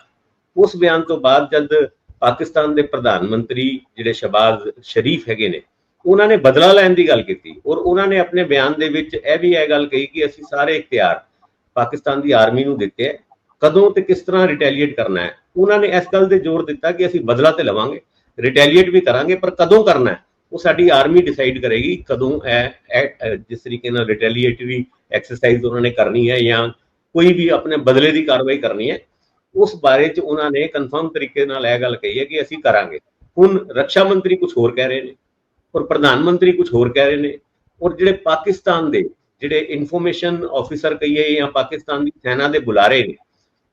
B: ਉਸ ਬਿਆਨ ਤੋਂ ਬਾਅਦ ਜਦ ਪਾਕਿਸਤਾਨ ਦੇ ਪ੍ਰਧਾਨ ਮੰਤਰੀ ਜਿਹੜੇ ਸ਼ਬਾਜ਼ ਸ਼ਰੀਫ ਹੈਗੇ ਨੇ, ਉਹਨਾਂ ਨੇ ਬਦਲਾ ਲੈਣ ਦੀ ਗੱਲ ਕੀਤੀ ਔਰ ਉਹਨਾਂ ਨੇ ਆਪਣੇ ਬਿਆਨ ਦੇ ਵਿੱਚ ਇਹ ਵੀ ਇਹ ਗੱਲ ਕਹੀ ਕਿ ਅਸੀਂ ਸਾਰੇ ਇਖਤਿਆਰ ਪਾਕਿਸਤਾਨ ਦੀ ਆਰਮੀ ਨੂੰ ਦਿੱਤੇ ਹੈ ਕਦੋਂ ਤੇ ਕਿਸ ਤਰ੍ਹਾਂ ਰਿਟੈਲੀਏਟ ਕਰਨਾ ਹੈ। ਉਹਨਾਂ ਨੇ ਇਸ ਗੱਲ ਤੇ ਜ਼ੋਰ ਦਿੱਤਾ ਕਿ ਅਸੀਂ ਬਦਲਾ ਤੇ ਲਵਾਂਗੇ ਰਿਟੈਲੀਏਟ ਵੀ ਕਰਾਂਗੇ, ਪਰ ਕਦੋਂ ਕਰਨਾ ਹੈ, ਉਹ ਸਾਡੀ ਆਰਮੀ ਡਿਸਾਈਡ ਕਰੇਗੀ ਕਦੋਂ ਇਹ ਜਿਸ ਤਰੀਕੇ ਨਾਲ ਰਿਟੈਲੀਏਟਰੀ ਐਕਸਰਸਾਈਜ਼ ਉਹਨਾਂ ਨੇ ਕਰਨੀ ਹੈ ਜਾਂ ਕੋਈ ਵੀ ਆਪਣੇ ਬਦਲੇ ਦੀ ਕਾਰਵਾਈ ਕਰਨੀ ਹੈ। ਉਸ ਬਾਰੇ ਚ ਉਹਨਾਂ ਨੇ ਕਨਫਰਮ ਤਰੀਕੇ ਨਾਲ ਇਹ ਗੱਲ ਕਹੀ ਹੈ ਕਿ ਅਸੀਂ ਕਰਾਂਗੇ। ਹੁਣ ਰੱਖਿਆ ਮੰਤਰੀ ਕੁਝ ਹੋਰ ਕਹਿ ਰਹੇ ਨੇ, ਔਰ ਪ੍ਰਧਾਨ ਮੰਤਰੀ ਕੁਝ ਹੋਰ ਕਹਿ ਰਹੇ ਨੇ, ਔਰ ਜਿਹੜੇ ਪਾਕਿਸਤਾਨ ਦੇ ਜਿਹੜੇ ਇਨਫੋਰਮੇਸ਼ਨ ਆਫੀਸਰ ਕਹੀਏ ਜਾਂ ਪਾਕਿਸਤਾਨ ਦੀ ਸੈਨਾ ਦੇ ਬੁਲਾਰੇ ਨੇ,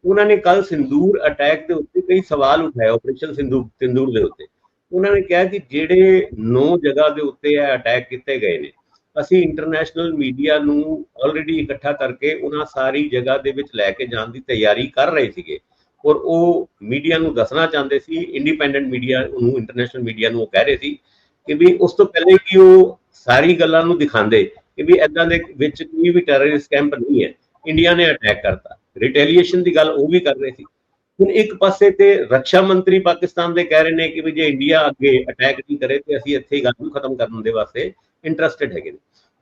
B: ਉਹਨਾਂ ਨੇ ਕੱਲ ਸਿੰਦੂਰ ਅਟੈਕ ਦੇ ਉੱਤੇ ਕਈ ਸਵਾਲ ਉਠਾਏ ਆਪਰੇਸ਼ਨ ਸਿੰਦੂਰ ਸਿੰਦੂਰ ਦੇ ਉੱਤੇ। ਉਹਨਾਂ ਨੇ ਕਿਹਾ ਕਿ ਜਿਹੜੇ ਨੌ ਜਗ੍ਹਾ ਦੇ ਉੱਤੇ ਇਹ ਅਟੈਕ ਕੀਤੇ ਗਏ ਨੇ, ਅਸੀਂ ਇੰਟਰਨੈਸ਼ਨਲ ਮੀਡੀਆ ਨੂੰ ਆਲਰੇਡੀ ਇਕੱਠਾ ਕਰਕੇ ਉਹਨਾਂ ਸਾਰੀ ਜਗ੍ਹਾ ਦੇ ਵਿੱਚ ਲੈ ਕੇ ਜਾਣ ਦੀ ਤਿਆਰੀ ਕਰ ਰਹੇ ਸੀਗੇ। ਔਰ ਉਹ ਮੀਡੀਆ ਨੂੰ ਦੱਸਣਾ ਚਾਹੁੰਦੇ ਸੀ ਇੰਡੀਪੈਂਡੈਂਟ ਮੀਡੀਆ ਨੂੰ ਇੰਟਰਨੈਸ਼ਨਲ ਮੀਡੀਆ ਨੂੰ ਉਹ ਕਹਿ ਰਹੇ ਸੀ ਕਿ ਵੀ ਉਸ ਤੋਂ ਪਹਿਲੇ ਕਿ ਉਹ ਸਾਰੀ ਗੱਲਾਂ ਨੂੰ ਦਿਖਾਉਂਦੇ ਕਿ ਵੀ ਐਦਾਂ ਦੇ ਵਿੱਚ ਕੋਈ ਵੀ ਟੈਰਰਿਸਟ ਕੈਂਪ ਨਹੀਂ ਹੈ ਇੰਡੀਆ ਨੇ ਅਟੈਕ ਕਰਤਾ। ਰਿਟੈਲੀਏਸ਼ਨ ਦੀ ਗੱਲ ਉਹ ਵੀ ਕਰ ਰਹੇ ਸੀ। ਹੁਣ ਇੱਕ ਪਾਸੇ ਤੇ ਰੱਖਿਆ ਮੰਤਰੀ ਪਾਕਿਸਤਾਨ ਦੇ ਕਹਿ ਰਹੇ ਨੇ ਕਿ ਵੀ ਜੇ ਇੰਡੀਆ ਅੱਗੇ ਅਟੈਕ ਨਹੀਂ ਕਰੇ ਤੇ ਅਸੀਂ ਇੱਥੇ ਹੀ ਗੱਲ ਨੂੰ ਖਤਮ ਕਰਨ ਦੇ ਵਾਸਤੇ ਇੰਟਰਸਟਿਡ ਹੈਗੇ ਨੇ।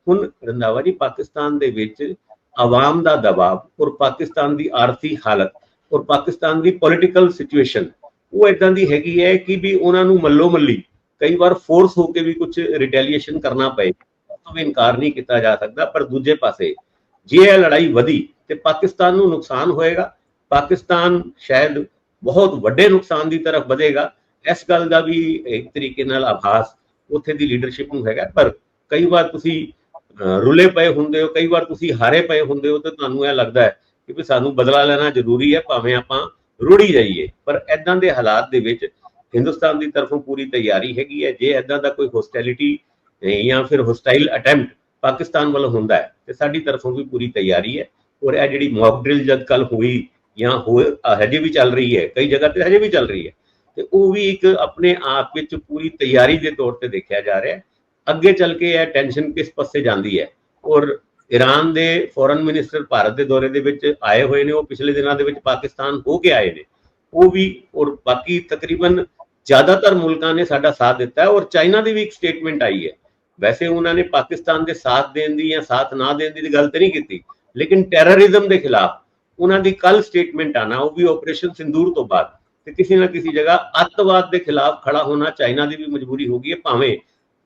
B: ਹੁਣ ਰੰਦਾਵਾ ਜੀ, ਪਾਕਿਸਤਾਨ ਦੇ ਵਿੱਚ ਆਵਾਮ ਦਾ ਦਬਾਅ ਔਰ ਪਾਕਿਸਤਾਨ ਦੀ ਆਰਥਿਕ ਹਾਲਤ ਔਰ ਪਾਕਿਸਤਾਨ ਦੀ ਪੋਲਿਟੀਕਲ ਸਿਚੁਏਸ਼ਨ ਉਹ ਇਦਾਂ ਦੀ ਹੈਗੀ ਹੈ ਕਿ ਵੀ ਉਹਨਾਂ ਨੂੰ ਮੱਲੋ ਮੱਲੀ ਕਈ ਵਾਰ ਫੋਰਸ ਹੋ ਕੇ ਵੀ ਕੁਝ ਰਿਟੈਲੀਏਸ਼ਨ ਕਰਨਾ ਪਏ, ਤੋਂ ਵੀ ਇਨਕਾਰ ਨਹੀਂ ਕੀਤਾ ਜਾ ਸਕਦਾ, ਪਰ ਦੂਜੇ ਪਾਸੇ ਜੇ ਇਹ ਲੜਾਈ ਵਧੀ ਤੇ ਪਾਕਿਸਤਾਨ ਨੂੰ ਨੁਕਸਾਨ ਹੋਏਗਾ, ਪਾਕਿਸਤਾਨ ਸ਼ਾਇਦ ਬਹੁਤ ਵੱਡੇ ਨੁਕਸਾਨ ਦੀ ਤਰਫ ਵਧੇਗਾ, ਇਸ ਗੱਲ ਦਾ ਵੀ ਇੱਕ ਤਰੀਕੇ ਨਾਲ ਆਭਾਸ ਉੱਥੇ ਦੀ ਲੀਡਰਸ਼ਿਪ ਨੂੰ ਹੈਗਾ, ਪਰ ਕਈ ਵਾਰ ਤੁਸੀਂ ਰੁਲੇ ਪਏ ਹੁੰਦੇ ਹੋ, ਕਈ ਵਾਰ ਤੁਸੀਂ ਹਾਰੇ ਪਏ ਹੁੰਦੇ ਹੋ, ਤੇ ਤੁਹਾਨੂੰ ਇਹ ਲੱਗਦਾ ਹੈ ਕਿ ਸਾਨੂੰ ਬਦਲਾ ਲੈਣਾ ਜ਼ਰੂਰੀ ਹੈ, ਭਾਵੇਂ ਆਪਾਂ ਰੁੜੀ ਜਾਈਏ ਪਰ ਐਦਾਂ ਦੇ ਹਾਲਾਤ ਦੇ ਵਿੱਚ ਹਿੰਦੁਸਤਾਨ ਦੀ ਤਰਫੋਂ ਪੂਰੀ ਤਿਆਰੀ ਹੈਗੀ ਹੈ। ਜੇ ਐਦਾਂ ਦਾ ਕੋਈ ਹੋਸਟੈਲਿਟੀ ਜਾਂ ਫਿਰ ਹੋਸਟਾਈਲ ਅਟੈਂਪਟ ਪਾਕਿਸਤਾਨ ਵੱਲੋਂ ਹੁੰਦਾ ਹੈ, ਤੇ ਸਾਡੀ ਤਰਫੋਂ ਵੀ ਪੂਰੀ ਤਿਆਰੀ ਹੈ। ਔਰ ਇਹ ਜਿਹੜੀ ਮੌਕ ਡਰਿਲ ਜਦ ਕੱਲ ਹੋਈ ਜਾਂ ਹੋਰ ਹਜੇ ਵੀ ਚੱਲ ਰਹੀ ਹੈ, ਕਈ ਜਗ੍ਹਾ ਤੇ ਹਜੇ ਵੀ ਚੱਲ ਰਹੀ ਹੈ, ਤੇ ਉਹ ਵੀ ਇੱਕ ਆਪਣੇ ਆਪ ਵਿੱਚ ਪੂਰੀ ਤਿਆਰੀ ਦੇ ਤੌਰ ਤੇ ਦੇਖਿਆ ਜਾ ਰਿਹਾ ਹੈ। ਅੱਗੇ ਚੱਲ ਕੇ ਇਹ ਟੈਨਸ਼ਨ ਕਿਸ ਪਾਸੇ ਜਾਂਦੀ ਹੈ? ਔਰ ਈਰਾਨ ਦੇ ਫੋਰਨ ਮਿਨਿਸਟਰ ਭਾਰਤ ਦੇ ਦੌਰੇ ਦੇ ਵਿੱਚ ਆਏ ਹੋਏ ਨੇ, ਉਹ ਪਿਛਲੇ ਦਿਨਾਂ ਦੇ ਵਿੱਚ ਪਾਕਿਸਤਾਨ ਹੋ ਕੇ ਆਏ ਨੇ। ਉਹ ਵੀ ਔਰ ਬਾਕੀ ਤਕਰੀਬਨ ਜ਼ਿਆਦਾਤਰ ਮੁਲਕਾਂ ਨੇ ਸਾਡਾ ਸਾਥ ਦਿੱਤਾ ਹੈ ਔਰ ਚਾਈਨਾ ਦੀ ਵੀ ਇੱਕ ਸਟੇਟਮੈਂਟ ਆਈ ਹੈ। ਵੈਸੇ ਉਹਨਾਂ ਨੇ ਪਾਕਿਸਤਾਨ ਦੇ ਸਾਥ ਦੇਣ ਦੀ ਜਾਂ ਸਾਥ ਨਾ ਦੇਣ ਦੀ ਗੱਲ ਤੇ ਨਹੀਂ ਕੀਤੀ, ਲੇਕਿਨ ਟੈਰਰਿਜ਼ਮ ਦੇ ਖਿਲਾਫ ਉਹਨਾਂ ਦੀ ਕੱਲ ਸਟੇਟਮੈਂਟ ਆਣਾ ਉਹ ਵੀ ਆਪਰੇਸ਼ਨ ਸਿੰਦੂਰ ਤੋਂ ਬਾਅਦ ਤੇ ਕਿਸੇ ਨਾ ਕਿਸੇ ਜਗ੍ਹਾ ਅੱਤਵਾਦ ਦੇ ਖਿਲਾਫ ਖੜਾ ਹੋਣਾ ਚਾਈਨਾ ਦੀ ਵੀ ਮਜਬੂਰੀ ਹੋ ਗਈ ਹੈ, ਭਾਵੇਂ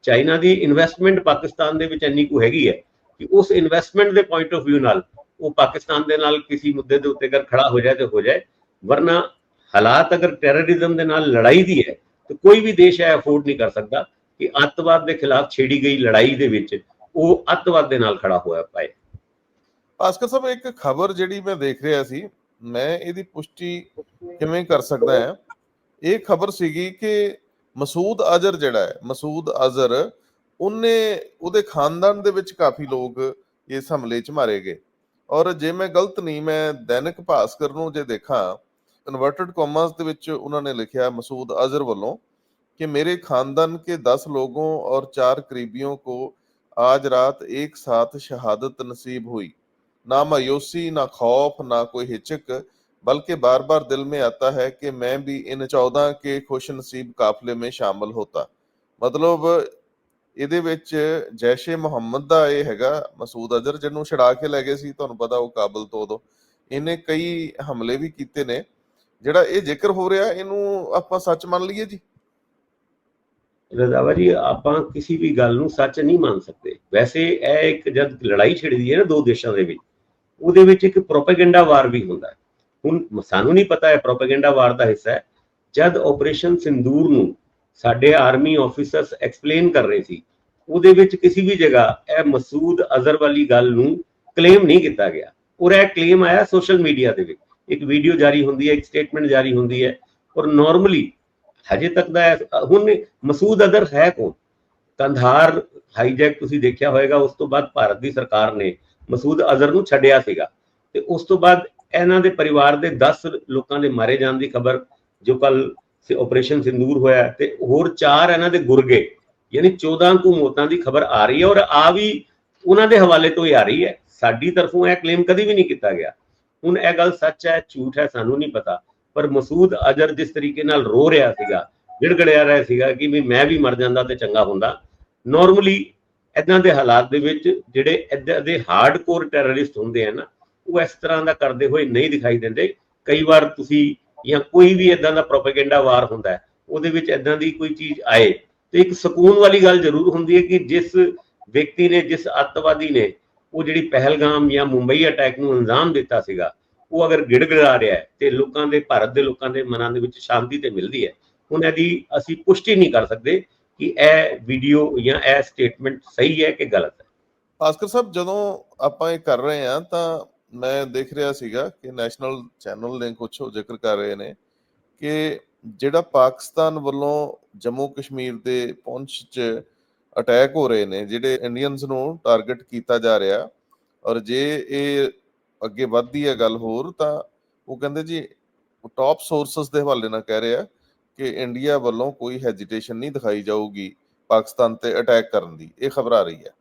B: ਚਾਈਨਾ ਦੀ ਇਨਵੈਸਟਮੈਂਟ ਪਾਕਿਸਤਾਨ ਦੇ ਵਿੱਚ ਇੰਨੀ ਕੁ ਹੈਗੀ ਹੈ ਕਿ ਉਸ ਇਨਵੈਸਟਮੈਂਟ ਦੇ ਪੁਆਇੰਟ ਆਫ View ਨਾਲ ਉਹ ਪਾਕਿਸਤਾਨ ਦੇ ਨਾਲ ਕਿਸੇ ਮੁੱਦੇ ਦੇ ਉੱਤੇ ਅਗਰ ਖੜਾ ਹੋ ਜਾਏ ਤੇ ਹੋ ਜਾਏ, ਵਰਨਾ ਹਾਲਾਤ ਅਗਰ ਟੈਰਰਿਜ਼ਮ ਦੇ ਨਾਲ ਲੜਾਈ ਦੀ ਹੈ, ਤੇ ਕੋਈ ਵੀ ਦੇਸ਼ ਹੈ ਅਫੋਰਡ ਨਹੀਂ ਕਰ ਸਕਦਾ ਕਿ ਅੱਤਵਾਦ ਦੇ ਖਿਲਾਫ ਛੇੜੀ ਗਈ ਲੜਾਈ ਦੇ ਵਿੱਚ ਉਹ ਅੱਤਵਾਦ ਦੇ ਨਾਲ ਖੜਾ ਹੋਇਆ ਪਾਏ।
A: ਭਾਸਕਰ ਸਾਹਿਬ, ਇੱਕ ਖਬਰ ਜਿਹੜੀ ਮੈਂ ਦੇਖ ਰਿਹਾ ਸੀ, ਮੈਂ ਇਹਦੀ ਪੁਸ਼ਟੀ ਕਿਵੇਂ ਕਰ ਸਕਦਾ ਹਾਂ? ਇਹ ਖਬਰ ਸੀਗੀ ਕਿ ਮਸੂਦ ਅਜ਼ਰ ਜਿਹੜਾ ਹੈ, ਮਸੂਦ ਅਜ਼ਰ ਉਹਨੇ ਉਹਦੇ ਖਾਨਦਾਨ ਦੇ ਵਿੱਚ ਕਾਫੀ ਲੋਕ ਇਸ ਹਮਲੇ 'ਚ ਮਾਰੇ ਗਏ ਔਰ ਜੇ ਮੈਂ ਗਲਤ ਨਹੀਂ ਮੈਂ ਦੈਨਿਕ ਭਾਸਕਰ ਨੂੰ ਜੇ ਦੇਖਾਂ ਇਨਵਰਟਡ ਕਾਮਰਸ ਦੇ ਵਿੱਚ ਉਹਨਾਂ ਨੇ ਲਿਖਿਆ ਮਸੂਦ ਅਜ਼ਰ ਵੱਲੋਂ कि मेरे खानदान के दस लोगों और चार करीबियों को आज रात एक साथ शहादत नसीब हुई ना मायूसी ना खौफ ना कोई हिचक बल्कि बार बार दिल में आता है कि मैं भी इन चौदह के खुश नसीब काफले में शामिल होता ਮਤਲਬ ਇਹਦੇ ਵਿੱਚ ਜੈਸ਼ੇ ਮੁਹੰਮਦ ਦਾ ਇਹ ਹੈਗਾ, ਮਸੂਦ ਅਜ਼ਰ ਜਿਹਨੂੰ ਛੜਾ ਕੇ ਲੈ ਗਏ ਸੀ, ਤੁਹਾਨੂੰ ਪਤਾ ਉਹ ਕਾਬਲ ਤੋਂ ਉਦੋਂ। ਇਹਨੇ ਕਈ ਹਮਲੇ ਵੀ ਕੀਤੇ ਨੇ। ਜਿਹੜਾ ਇਹ ਜ਼ਿਕਰ ਹੋ ਰਿਹਾ, ਇਹਨੂੰ ਆਪਾਂ ਸੱਚ ਮੰਨ ਲਈਏ ਜੀ?
B: ਰਜ਼ਾਵਾ ਜੀ, ਆਪਾਂ ਕਿਸੇ ਵੀ ਗੱਲ ਨੂੰ ਸੱਚ ਨਹੀਂ ਮੰਨ ਸਕਦੇ। ਵੈਸੇ ਇਹ ਇੱਕ ਜਦ ਲੜਾਈ ਛਿੜਦੀ ਹੈ ਨਾ ਦੋ ਦੇਸ਼ਾਂ ਦੇ ਵਿੱਚ, ਉਹਦੇ ਵਿੱਚ ਇੱਕ ਪ੍ਰੋਪੇਗੈਂਡਾ ਵਾਰ ਵੀ ਹੁੰਦਾ ਹੈ। ਹੁਣ ਸਾਨੂੰ ਨਹੀਂ ਪਤਾ ਹੈ ਪ੍ਰੋਪੇਗੈਂਡਾ ਵਾਰ ਦਾ ਹਿੱਸਾ ਹੈ। ਜਦ ਆਪਰੇਸ਼ਨ ਸਿੰਦੂਰ ਨੂੰ ਸਾਡੇ ਆਰਮੀ ਆਫੀਸਰਸ ਐਕਸਪਲੇਨ ਕਰ ਰਹੇ ਸੀ। ਉਹਦੇ ਵਿੱਚ ਕਿਸੇ ਵੀ ਜਗ੍ਹਾ ਇਹ ਮਸੂਦ ਅਜ਼ਰ ਵਾਲੀ ਗੱਲ ਨੂੰ ਕਲੇਮ ਨਹੀਂ ਕੀਤਾ ਗਿਆ। ਔਰ ਇਹ ਕਲੇਮ ਆਇਆ ਸੋਸ਼ਲ ਮੀਡੀਆ ਦੇ ਵਿੱਚ। ਇੱਕ ਵੀਡੀਓ ਜਾਰੀ ਹੁੰਦੀ ਹੈ, ਇੱਕ ਸਟੇਟਮੈਂਟ ਜਾਰੀ ਹੁੰਦੀ ਹੈ। ਔਰ ਨਾਰਮਲੀ ਹਜੇ ਤੱਕ ਦਾ ਹੁਣ ਮਸੂਦ ਅਜ਼ਰ ਹੈ ਕੌਣ? ਕੰਧਾਰ ਹਾਈਜੈਕ ਤੁਸੀਂ ਦੇਖਿਆ ਹੋਵੇਗਾ ਉਸ ਤੋਂ ਬਾਅਦ ਭਾਰਤ ਦੀ ਸਰਕਾਰ ਨੇ ਮਸੂਦ ਅਜ਼ਰ ਨੂੰ ਛੱਡਿਆ ਸੀਗਾ। ਤੇ ਉਸ ਤੋਂ ਬਾਅਦ ਇਹਨਾਂ ਦੇ ਪਰਿਵਾਰ ਦੇ 10 ਲੋਕਾਂ ਦੇ ਮਾਰੇ ਜਾਣ ਦੀ ਖਬਰ, ਜੋ ਕੱਲ ਆਪਰੇਸ਼ਨ ਸਿੰਦੂਰ ਹੋਇਆ ਤੇ ਹੋਰ ਚਾਰ ਇਹਨਾਂ ਦੇ ਗੁਰ ਯਾਨੀ 14 ਕੁ ਮੌਤਾਂ ਦੀ ਖਬਰ ਆ ਰਹੀ ਹੈ ਔਰ ਆ ਵੀ ਉਹਨਾਂ ਦੇ ਹਵਾਲੇ ਤੋਂ ਹੀ ਆ ਰਹੀ ਹੈ। ਸਾਡੀ ਤਰਫੋਂ ਇਹ ਕਲੇਮ ਕਦੀ ਵੀ ਨਹੀਂ ਕੀਤਾ ਗਿਆ। ਹੁਣ ਇਹ ਗੱਲ ਸੱਚ ਹੈ, ਝੂਠ ਹੈ, ਸਾਨੂੰ ਨਹੀਂ ਪਤਾ। ਪਰ ਮਸੂਦ ਅਜ਼ਰ ਜਿਸ ਤਰੀਕੇ ਨਾਲ ਰੋ ਰਿਹਾ ਸੀਗਾ, ਗਿੜਗੜਿਆ ਰਿਹਾ ਸੀਗਾ ਕਿ ਵੀ ਮੈਂ ਵੀ ਮਰ ਜਾਂਦਾ ਤੇ ਚੰਗਾ ਹੁੰਦਾ ਨਾਰਮਲੀ ਇਦਾਂ ਦੇ ਹਾਲਾਤ ਦੇ ਵਿੱਚ ਜਿਹੜੇ ਇਦਾਂ ਦੇ ਹਾਰਡਕੋਰ ਟੈਰਰਿਸਟ ਹੁੰਦੇ ਆ ਨਾ, ਉਹ ਇਸ ਤਰ੍ਹਾਂ ਦਾ ਕਰਦੇ ਹੋਏ ਨਹੀਂ ਦਿਖਾਈ ਦਿੰਦੇ। ਕਈ ਵਾਰ ਤੁਸੀਂ ਜਾਂ ਕੋਈ ਵੀ ਇਦਾਂ ਦਾ ਪ੍ਰੋਪੇਗੈਂਡਾ ਵਾਰ ਹੁੰਦਾ ਉਹਦੇ ਵਿੱਚ ਇਦਾਂ ਦੀ ਕੋਈ ਚੀਜ਼ ਆਏ, ਤੇ ਇੱਕ ਸਕੂਨ ਵਾਲੀ ਗੱਲ ਜ਼ਰੂਰ ਹੁੰਦੀ ਹੈ ਕਿ ਜਿਸ ਵਿਅਕਤੀ ਨੇ, ਜਿਸ ਅੱਤਵਾਦੀ ਨੇ ਉਹ ਜਿਹੜੀ ਪਹਿਲਗਾਮ ਜਾਂ ਮੁੰਬਈ ਅਟੈਕ ਨੂੰ ਅੰਜਾਮ ਦਿੱਤਾ ਸੀਗਾ, ਉਹ ਅਗਰ ਗਿੜਗੜਾ ਰਿਹਾ ਹੈ, ਤੇ ਲੋਕਾਂ ਦੇ, ਭਾਰਤ ਦੇ ਲੋਕਾਂ ਦੇ ਮਨਾਂ ਦੇ ਵਿੱਚ ਸ਼ਾਂਤੀ ਤੇ ਮਿਲਦੀ ਹੈ, ਉਹਨਾਂ ਦੀ ਅਸੀਂ ਪੁਸ਼ਟੀ ਨਹੀਂ ਕਰ ਸਕਦੇ ਕਿ ਇਹ ਵੀਡੀਓ ਜਾਂ ਇਹ ਸਟੇਟਮੈਂਟ ਸਹੀ ਹੈ ਕਿ ਗਲਤ ਹੈ।
A: ਭਾਸਕਰ ਸਾਹਿਬ, ਜਦੋਂ ਆਪਾਂ ਇਹ ਕਰ ਰਹੇ ਹਾਂ, ਤਾਂ ਮੈਂ ਦੇਖ ਰਿਹਾ ਸੀਗਾ ਕਿ ਨੈਸ਼ਨਲ ਚੈਨਲ ਨੇ ਕੁਝ ਜ਼ਿਕਰ ਕਰ ਰਹੇ ਨੇ ਕਿ ਜਿਹੜਾ ਪਾਕਿਸਤਾਨ ਵੱਲੋਂ ਜੰਮੂ ਕਸ਼ਮੀਰ ਦੇ ਪਹੁੰਚ 'ਚ ਅਟੈਕ ਹੋ ਰਹੇ ਨੇ, ਜਿਹੜੇ ਇੰਡੀਅਨਸ ਨੂੰ ਟਾਰਗੇਟ ਕੀਤਾ ਜਾ ਰਿਹਾ ਔਰ ਜੇ ਇਹ ਅੱਗੇ ਵੱਧਦੀ ਹੈ ਗੱਲ ਹੋਰ ਤਾਂ ਉਹ ਕਹਿੰਦੇ ਜੀ ਟਾਪ ਸੋਰਸਸ ਦੇ ਹਵਾਲੇ ਨਾਲ ਕਹਿ ਰਿਹਾ ਕਿ ਇੰਡੀਆ ਵੱਲੋਂ ਕੋਈ ਹੈਜੀਟੇਸ਼ਨ ਨਹੀਂ ਦਿਖਾਈ ਜਾਊਗੀ ਪਾਕਿਸਤਾਨ ਤੇ ਅਟੈਕ ਕਰਨ ਦੀ, ਇਹ ਖਬਰ ਆ ਰਹੀ ਹੈ।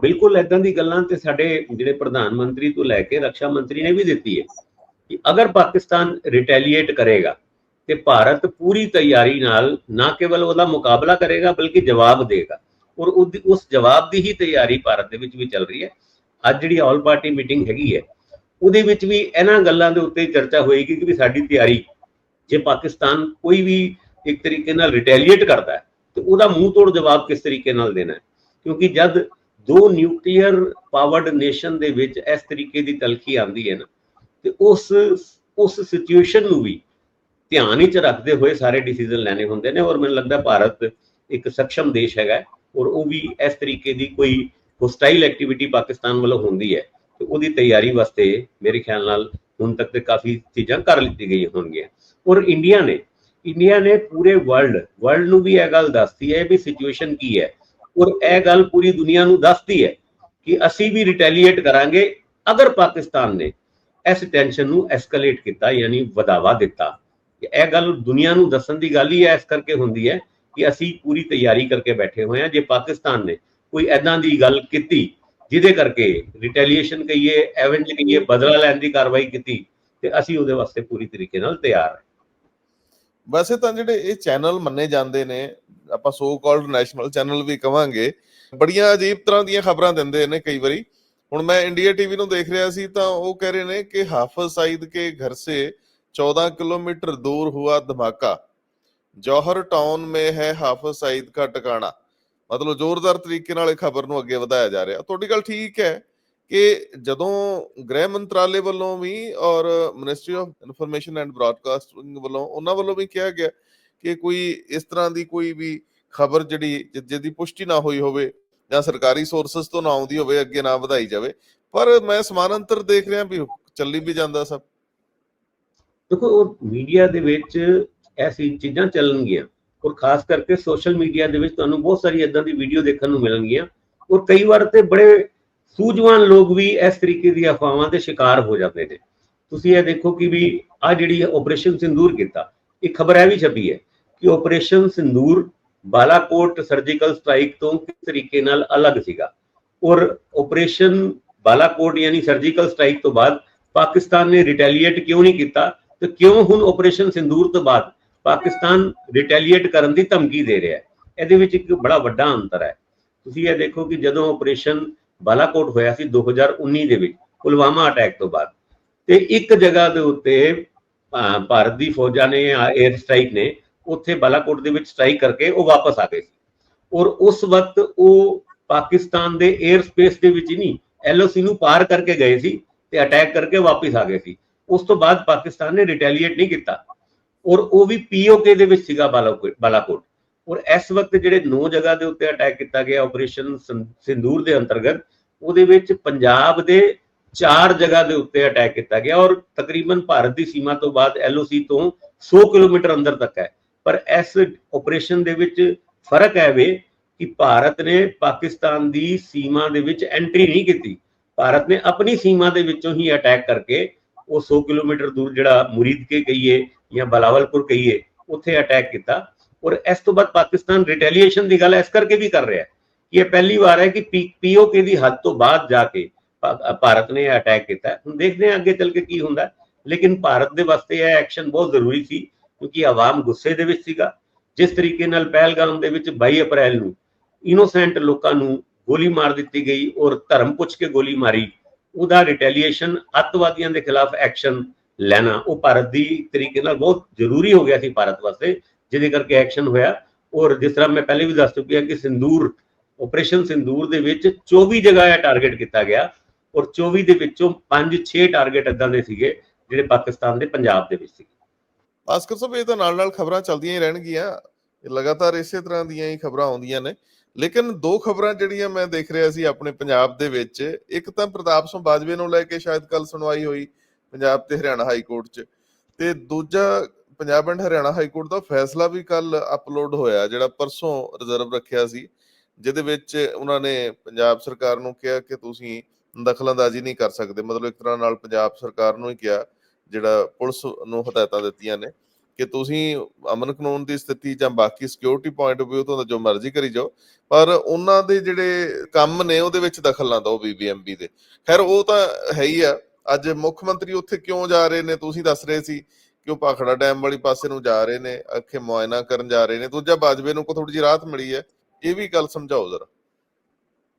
B: ਬਿਲਕੁਲ ਇਦਾਂ ਦੀ ਗੱਲਾਂ ਤੇ ਸਾਡੇ ਜਿਹੜੇ ਪ੍ਰਧਾਨ ਮੰਤਰੀ ਤੋਂ ਲੈ ਕੇ ਰੱਖਿਆ ਮੰਤਰੀ ਨੇ ਵੀ ਦਿੱਤੀ ਹੈ ਕਿ ਅਗਰ ਪਾਕਿਸਤਾਨ ਰਿਟੈਲੀਏਟ ਕਰੇਗਾ ਤੇ ਭਾਰਤ ਪੂਰੀ ਤਿਆਰੀ ਨਾਲ ਨਾ ਕੇਵਲ ਉਹਦਾ ਮੁਕਾਬਲਾ ਕਰੇਗਾ, ਬਲਕਿ ਜਵਾਬ ਦੇਗਾ। ਔਰ ਉਹਦੀ- ਉਸ ਜਵਾਬ ਦੀ ਹੀ ਤਿਆਰੀ ਭਾਰਤ ਦੇ ਵਿੱਚ ਵੀ ਚੱਲ ਰਹੀ ਹੈ। ਅੱਜ ਜਿਹੜੀ ਆਲ ਪਾਰਟੀ ਮੀਟਿੰਗ ਹੈਗੀ ਹੈ, ਉਹਦੇ ਵਿੱਚ ਵੀ ਇਹਨਾਂ ਗੱਲਾਂ ਦੇ ਉੱਤੇ ਚਰਚਾ ਹੋਏਗੀ ਕਿ ਵੀ ਸਾਡੀ ਤਿਆਰੀ, ਜੇ ਪਾਕਿਸਤਾਨ ਕੋਈ ਵੀ ਇੱਕ ਤਰੀਕੇ ਨਾਲ ਰਿਟੈਲੀਏਟ ਕਰਦਾ ਹੈ, ਤੇ ਉਹਦਾ ਮੂੰਹ ਤੋੜ ਜਵਾਬ ਕਿਸ ਤਰੀਕੇ ਨਾਲ ਦੇਣਾ ਹੈ? ਕਿਉਂਕਿ ਜਦ ਦੋ ਨਿਊਕਲੀਅਰ ਪਾਵਰਡ ਨੇਸ਼ਨ ਦੇ ਵਿੱਚ ਇਸ ਤਰੀਕੇ ਦੀ ਤਲਖੀ ਆਉਂਦੀ ਹੈ ਨਾ, ਤੇ ਉਸ ਉਸ ਸਿਚੁਏਸ਼ਨ ਨੂੰ ਵੀ ਧਿਆਨ ਵਿੱਚ ਰੱਖਦੇ ਹੋਏ ਸਾਰੇ ਡਿਸੀਜਨ ਲੈਣੇ ਹੁੰਦੇ ਨੇ, ਔਰ ਮੈਨੂੰ ਲੱਗਦਾ ਭਾਰਤ ਇੱਕ ਸક્ષਮ ਦੇਸ਼ ਹੈਗਾ ਔਰ ਉਹ ਵੀ ਇਸ ਤਰੀਕੇ ਦੀ ਕੋਈ ਹੋਸਟਾਈਲ ਐਕਟੀਵਿਟੀ ਪਾਕਿਸਤਾਨ ਵੱਲੋਂ ਹੁੰਦੀ ਹੈ, ਤੇ ਉਹਦੀ ਤਿਆਰੀ ਵਾਸਤੇ ਮੇਰੇ ਖਿਆਲ ਨਾਲ ਹੁਣ ਤੱਕ ਤੇ ਕਾਫੀ ਚੀਜ਼ਾਂ ਕਰ ਲਿੱਤੀ ਗਈਆਂ ਹੋਣਗੀਆਂ। ਔਰ ਇੰਡੀਆ ਨੇ ਇੰਡੀਆ ਨੇ ਪੂਰੇ ਵਰਲਡ ਵਰਲਡ ਨੂੰ ਵੀ ਇਹ ਗੱਲ ਦੱਸਦੀ ਹੈ ਵੀ ਸਿਚੁਏਸ਼ਨ ਕੀ ਹੈ ਔਰ ਇਹ ਗੱਲ ਪੂਰੀ ਦੁਨੀਆ ਨੂੰ ਦੱਸਦੀ ਹੈ ਕਿ ਅਸੀਂ ਵੀ ਰਿਟੈਲੀਏਟ ਕਰਾਂਗੇ ਅਗਰ ਪਾਕਿਸਤਾਨ ਨੇ ਇਸ ਟੈਨਸ਼ਨ ਨੂੰ ਐਸਕੇਲੇਟ ਕੀਤਾ, ਯਾਨੀ ਵਧਾਵਾ ਦਿੱਤਾ। ਇਹ ਗੱਲ ਦੁਨੀਆ ਨੂੰ ਦੱਸਣ ਦੀ ਗੱਲ ਹੀ ਇਸ ਕਰਕੇ ਹੁੰਦੀ ਹੈ ਕਿ ਅਸੀਂ ਪੂਰੀ ਤਿਆਰੀ ਕਰਕੇ ਬੈਠੇ ਹੋਏ ਹਾਂ। ਜੇ ਪਾਕਿਸਤਾਨ ਨੇ ਕੋਈ ਐਦਾਂ ਦੀ ਗੱਲ ਕੀਤੀ, ਜਿਹਦੇ ਕਰਕੇ ਰਿਟੈਲੀਏਸ਼ਨ ਕਹੀਏ ਐਵੈਂਜ ਕਹੀਏ, ਬਦਲਾ ਲੈਣ ਦੀ ਕਾਰਵਾਈ ਕੀਤੀ, ਤੇ ਅਸੀਂ ਉਹਦੇ ਵਾਸਤੇ ਪੂਰੀ ਤਰੀਕੇ ਨਾਲ ਤਿਆਰ ਹਾਂ।
A: ਵੈਸੇ ਤਾਂ ਜਿਹੜੇ ਇਹ ਚੈਨਲ ਮੰਨੇ ਜਾਂਦੇ ਨੇ ਆਪਾਂ ਸੋ ਕਾਲਡ ਨੈਸ਼ਨਲ ਚੈਨਲ ਵੀ ਕਵਾਂਗੇ। ਬੜੀਆਂ ਅਜੀਬ ਤਰ੍ਹਾਂ ਦੀਆਂ ਖਬਰਾਂ ਦਿੰਦੇ ਨੇ ਕਈ ਵਾਰੀ। ਹੁਣ ਮੈਂ ਇੰਡੀਆ ਟੀਵੀ ਨੂੰ ਦੇਖ ਰਿਹਾ ਸੀ ਤਾਂ ਉਹ ਕਹਿ ਰਹੇ ਨੇ ਕਿ ਹਾਫਿਜ਼ ਸਾਈਦ ਕੇ ਘਰ ਸੇ 14 ਕਿਲੋਮੀਟਰ ਦੂਰ ਹੁਆ ਧਮਾਕਾ। ਜੌਹਰ ਟਾਊਨ ਮੇ ਹੈ ਹਾਫਿਜ਼ ਸਾਈਦ ਦਾ ਟਿਕਾਣਾ। ਮਤਲਬ ਜ਼ੋਰਦਾਰ ਤਰੀਕੇ ਨਾਲ ਇਹ ਖਬਰ ਨੂੰ ਅੱਗੇ ਵਧਾਇਆ ਜਾ ਰਿਹਾ। ਤੁਹਾਡੀ ਗੱਲ ਠੀਕ ਹੈ ਕਿ ਜਦੋਂ ਗ੍ਰਹਿ ਮੰਤਰਾਲੇ ਵੱਲੋਂ ਵੀ ਔਰ ministry of information and broadcasting ਵੱਲੋਂ ਉਹਨਾਂ ਵੱਲੋਂ ਵੀ ਕਿਹਾ ਗਿਆ ਕਿ ਕੋਈ ਇਸ ਤਰ੍ਹਾਂ ਦੀ ਕੋਈ ਵੀ ਖਬਰ ਜਿਹੜੀ ਜਿਹਦੀ ਪੁਸ਼ਟੀ ਨਾ ਹੋਈ ਹੋਵੇ ਜਾਂ ਸਰਕਾਰੀ ਸੋਰਸਸ ਤੋਂ ਨਾ ਆਉਂਦੀ ਹੋਵੇ, ਅੱਗੇ ਨਾ ਵਧਾਈ ਜਾਵੇ। ਪਰ ਮੈਂ ਸਮਾਨਾਂਤਰ ਦੇਖ ਰਿਹਾ ਵੀ ਚੱਲੀ ਵੀ ਜਾਂਦਾ ਸਭ।
B: ਦੇਖੋ, ਉਹ ਮੀਡੀਆ ਦੇ ਵਿੱਚ ਐਸੀ ਚੀਜ਼ਾਂ ਚੱਲਣਗੀਆਂ ਔਰ ਖਾਸ ਕਰਕੇ ਸੋਸ਼ਲ ਮੀਡੀਆ ਦੇ ਵਿੱਚ ਤੁਹਾਨੂੰ ਬਹੁਤ ਸਾਰੀ ਇਦਾਂ ਦੀ ਵੀਡੀਓ ਦੇਖਣ ਨੂੰ ਮਿਲਣਗੀਆਂ। ਔਰ ਕਈ ਵਾਰ ਤੇ ਬੜੇ ਸੂਝਵਾਨ ਲੋਕ ਵੀ ਇਸ ਤਰੀਕੇ ਦੀ ਅਫਵਾਹਾਂ ਦੇ ਸ਼ਿਕਾਰ ਹੋ ਜਾਂਦੇ ਨੇ। ਤੁਸੀਂ ਇਹ ਦੇਖੋ ਕਿ ਵੀ ਆ ਜਿਹੜੀ ਆਪਰੇਸ਼ਨ ਸਿੰਦੂਰ ਕੀਤਾ, ਇਹ ਖਬਰ ਇਹ ਵੀ ਛਪੀ ਹੈ ਕਿ operation Sindoor Balakot surgical strike ਤੋਂ ਕਿਸ ਤਰੀਕੇ ਨਾਲ ਅਲੱਗ ਸੀਗਾ? ਔਰ ਆਪਰੇਸ਼ਨ ਬਾਲਾਕੋਟ ਯਾਨੀ ਸਰਜੀਕਲ ਸਟ੍ਰਾਈਕ ਤੋਂ ਬਾਅਦ ਪਾਕਿਸਤਾਨ ਨੇ ਰਿਟੈਲੀਏਟ ਕਿਉਂ ਨਹੀਂ ਕੀਤਾ? ਤੇ ਕਿਉਂ ਹੁਣ ਆਪਰੇਸ਼ਨ ਸਿੰਦੂਰ ਤੋਂ ਬਾਅਦ ਪਾਕਿਸਤਾਨ ਰਿਟੈਲੀਏਟ ਕਰਨ ਦੀ ਧਮਕੀ ਦੇ ਰਿਹਾ ਹੈ? ਇਹਦੇ ਵਿੱਚ ਇੱਕ ਬੜਾ ਵੱਡਾ ਅੰਤਰ ਹੈ। ਤੁਸੀਂ ਇਹ ਦੇਖੋ ਕਿ ਜਦੋਂ ਆਪਰੇਸ਼ਨ ਬਾਲਾਕੋਟ ਹੋਇਆ ਸੀ 2019 ਦੇ ਵਿੱਚ, ਪੁਲਵਾਮਾ ਅਟੈਕ ਤੋਂ ਬਾਅਦ, ਤੇ ਇੱਕ ਜਗ੍ਹਾ ਦੇ ਉੱਤੇ ਭਾਰਤ ਦੀ ਫੌਜਾਂ ਨੇ 에ਅਰ ਸਟ੍ਰਾਈਕ ਨੇ ਉੱਥੇ ਬਾਲਾਕੋਟ ਦੇ ਵਿੱਚ ਸਟ੍ਰਾਈਕ ਕਰਕੇ ਉਹ ਵਾਪਸ ਆ ਗਏ ਸੀ। ਔਰ ਉਸ ਵਕਤ ਉਹ ਪਾਕਿਸਤਾਨ ਦੇ 에ਅਰ ਸਪੇਸ ਦੇ ਵਿੱਚ ਹੀ ਨਹੀਂ ਐਲਓਸੀ ਨੂੰ ਪਾਰ ਕਰਕੇ ਗਏ ਸੀ ਤੇ ਅਟੈਕ ਕਰਕੇ ਵਾਪਸ ਆ ਗਏ ਸੀ। ਉਸ ਤੋਂ ਬਾਅਦ ਪਾਕਿਸਤਾਨ ਨੇ ਰਿਟੈਲੀਏਟ ਨਹੀਂ ਕੀਤਾ। ਔਰ ਉਹ ਵੀ ਪੀਓਕੇ ਦੇ ਵਿੱਚ ਸੀਗਾ ਬਾਲਾਕੋਟ। ਔਰ ਇਸ ਵਕਤ ਜਿਹੜੇ ਨੌ ਜਗ੍ਹਾ ਦੇ ਉੱਤੇ ਅਟੈਕ ਕੀਤਾ ਗਿਆ ਆਪਰੇਸ਼ਨ ਸਿੰਦੂਰ ਦੇ ਅੰਤਰਗਤ, ਉਹਦੇ ਵਿੱਚ ਪੰਜਾਬ ਦੇ ਚਾਰ ਜਗ੍ਹਾ ਦੇ ਉੱਤੇ ਅਟੈਕ ਕੀਤਾ ਗਿਆ। ਔਰ ਤਕਰੀਬਨ ਭਾਰਤ ਦੀ ਸੀਮਾ ਤੋਂ ਬਾਅਦ ਐਲਓਸੀ ਤੋਂ 100 ਕਿਲੋਮੀਟਰ ਅੰਦਰ ਤੱਕ ਹੈ। ਪਰ ਇਸ ਆਪਰੇਸ਼ਨ ਦੇ ਵਿੱਚ ਫ਼ਰਕ ਹੈ ਵੇ ਕਿ ਭਾਰਤ ਨੇ ਪਾਕਿਸਤਾਨ ਦੀ ਸੀਮਾ ਦੇ ਵਿੱਚ ਐਂਟਰੀ ਨਹੀਂ ਕੀਤੀ। ਭਾਰਤ ਨੇ ਆਪਣੀ ਸੀਮਾ ਦੇ ਵਿੱਚੋਂ ਹੀ ਅਟੈਕ ਕਰਕੇ ਉਹ 100 ਕਿਲੋਮੀਟਰ ਦੂਰ ਜਿਹੜਾ ਮੁਰੀਦ ਕੇ ਕਹੀਏ ਜਾਂ ਬਲਾਵਲਪੁਰ ਕਹੀਏ, ਉੱਥੇ ਅਟੈਕ ਕੀਤਾ। ਔਰ ਇਸ ਤੋਂ ਬਾਅਦ ਪਾਕਿਸਤਾਨ ਰਿਟੈਲੀਏਸ਼ਨ ਦੀ ਗੱਲ ਇਸ ਕਰਕੇ ਵੀ ਕਰ ਰਿਹਾ ਹੈ ਕਿ ਇਹ ਪਹਿਲੀ ਵਾਰ ਹੈ ਕਿ ਪੀਓਕੇ ਦੀ ਹੱਦ ਤੋਂ ਬਾਅਦ ਜਾ ਕੇ ਭਾਰਤ ਨੇ ਇਹ ਅਟੈਕ ਕੀਤਾ। ਹੁਣ ਦੇਖਦੇ ਹਾਂ ਅੱਗੇ ਚੱਲ ਕੇ ਕੀ ਹੁੰਦਾ। ਲੇਕਿਨ ਭਾਰਤ ਦੇ ਵਾਸਤੇ ਇਹ ਐਕਸ਼ਨ ਬਹੁਤ ਜ਼ਰੂਰੀ ਸੀ ਕਿਉਂਕਿ ਆਵਾਮ ਗੁੱਸੇ ਦੇ ਵਿੱਚ ਸੀਗਾ। ਜਿਸ ਤਰੀਕੇ ਨਾਲ ਪਹਿਲਗਾਮ ਦੇ ਵਿੱਚ 22 ਅਪ੍ਰੈਲ ਨੂੰ ਇਨੋਸੈਂਟ ਲੋਕਾਂ ਨੂੰ ਗੋਲੀ ਮਾਰ ਦਿੱਤੀ ਗਈ ਔਰ ਧਰਮ ਪੁੱਛ ਕੇ ਗੋਲੀ ਮਾਰੀ, ਉਹਦਾ ਰਿਟੈਲੀਏਸ਼ਨ ਅੱਤਵਾਦੀਆਂ ਦੇ ਖਿਲਾਫ ਐਕਸ਼ਨ ਲੈਣਾ, ਉਹ ਭਾਰਤ ਦੀ ਤਰੀਕੇ ਨਾਲ ਬਹੁਤ ਜ਼ਰੂਰੀ ਹੋ ਗਿਆ ਸੀ ਭਾਰਤ ਵਾਸਤੇ, ਜਿਹਦੇ ਕਰਕੇ ਐਕਸ਼ਨ ਹੋਇਆ। ਔਰ ਜਿਸ ਤਰ੍ਹਾਂ ਮੈਂ ਪਹਿਲੇ ਵੀ ਦੱਸ ਚੁੱਕਿਆ ਕਿ ਸਿੰਦੂਰ ਆਪਰੇਸ਼ਨ ਸਿੰਦੂਰ ਦੇ ਵਿੱਚ 24 ਜਗ੍ਹਾ ਇਹ ਟਾਰਗੇਟ ਕੀਤਾ ਗਿਆ ਔਰ 24 ਦੇ ਵਿੱਚੋਂ 5-6 ਟਾਰਗੇਟ ਇਦਾਂ ਦੇ ਸੀਗੇ, ਜਿਹੜੇ ਪਾਕਿਸਤਾਨ ਦੇ ਪੰਜਾਬ ਦੇ ਵਿੱਚ ਸੀ
A: ਭਾਸਕਰ ਸਾਹਿਬ, ਇਹ ਤਾਂ ਨਾਲ ਨਾਲ ਖਬਰਾਂ ਚੱਲਦੀਆਂ ਹੀ ਰਹਿਣਗੀਆਂ। ਲਗਾਤਾਰ ਇਸੇ ਤਰ੍ਹਾਂ ਦੀਆਂ ਹੀ ਖਬਰਾਂ ਆਉਂਦੀਆਂ ਨੇ। ਲੇਕਿਨ ਦੋ ਖਬਰਾਂ ਜਿਹੜੀਆਂ ਮੈਂ ਦੇਖ ਰਿਹਾ ਸੀ ਆਪਣੇ ਪੰਜਾਬ ਦੇ ਵਿੱਚ, ਇੱਕ ਤਾਂ ਪ੍ਰਤਾਪ ਸਿੰਘ ਬਾਜਵੇ ਨੂੰ ਲੈ ਕੇ ਸ਼ਾਇਦ ਕੱਲ ਸੁਣਵਾਈ ਹੋਈ ਪੰਜਾਬ ਤੇ ਹਰਿਆਣਾ ਹਾਈ ਕੋਰਟ 'ਚ ਤੇ ਦੂਜਾ Punjab and Haryana high court ਦਾ ਫੈਸਲਾ ਵੀ ਕੱਲ ਅਪਲੋਡ ਹੋਇਆ, ਜਿਹੜਾ ਪਰਸੋਂ ਰਿਜ਼ਰਵ ਰੱਖਿਆ ਸੀ, ਜਿਹਦੇ ਵਿੱਚ ਉਹਨਾਂ ਨੇ ਪੰਜਾਬ ਸਰਕਾਰ ਨੂੰ ਕਿਹਾ ਕਿ ਤੁਸੀਂ ਦਖਲ ਅੰਦਾਜ਼ੀ ਨਹੀਂ ਕਰ ਸਕਦੇ। ਮਤਲਬ ਇੱਕ ਤਰ੍ਹਾਂ ਨਾਲ ਪੰਜਾਬ ਸਰਕਾਰ ਨੂੰ ਹੀ ਕਿਹਾ ਜਿਹੜਾ ਪੁਲਿਸ ਨੂੰ ਹਦਾਇਤਾਂ ਦਿੱਤੀਆਂ ਨੇ ਕਿ ਤੁਸੀਂ ਅਮਨ ਕਾਨੂੰਨ ਦੀ ਸਥਿਤੀ ਜਾਂ ਬਾਕੀ ਸਿਕਿਉਰਿਟੀ ਪੁਆਇੰਟ ਆਫ View ਤੋਂ ਜੋ ਮਰਜ਼ੀ ਕਰੀ ਜਾਓ, ਪਰ ਉਹਨਾਂ ਦੇ ਜਿਹੜੇ ਕੰਮ ਨੇ ਉਹਦੇ ਵਿੱਚ ਦਖਲ ਨਾ ਦਿਓ ਬੀਬੀਐਮਬੀ ਦੇ। ਖੈਰ, ਉਹ ਤਾਂ ਹੈ ਹੀ ਆ। ਅੱਜ ਮੁੱਖ ਮੰਤਰੀ ਉੱਥੇ ਕਿਉਂ ਜਾ ਰਹੇ ਨੇ, ਤੁਸੀਂ ਦੱਸ ਰਹੇ ਸੀ ਕਿ ਉਹ ਪਾਖੜਾ ਡੈਮ ਵਾਲੀ ਪਾਸੇ ਨੂੰ ਜਾ ਰਹੇ ਨੇ, ਅੱਖੇ ਮੁਆਇਨਾ ਕਰਨ ਜਾ ਰਹੇ ਨੇ। ਦੂਜਾ ਬਾਜਵੇ ਨੂੰ ਕੋ ਥੋੜੀ ਜਿਹੀ ਰਾਹਤ ਮਿਲੀ ਹੈ, ਇਹ ਵੀ ਗੱਲ ਸਮਝਾਓ ਜ਼ਰਾ।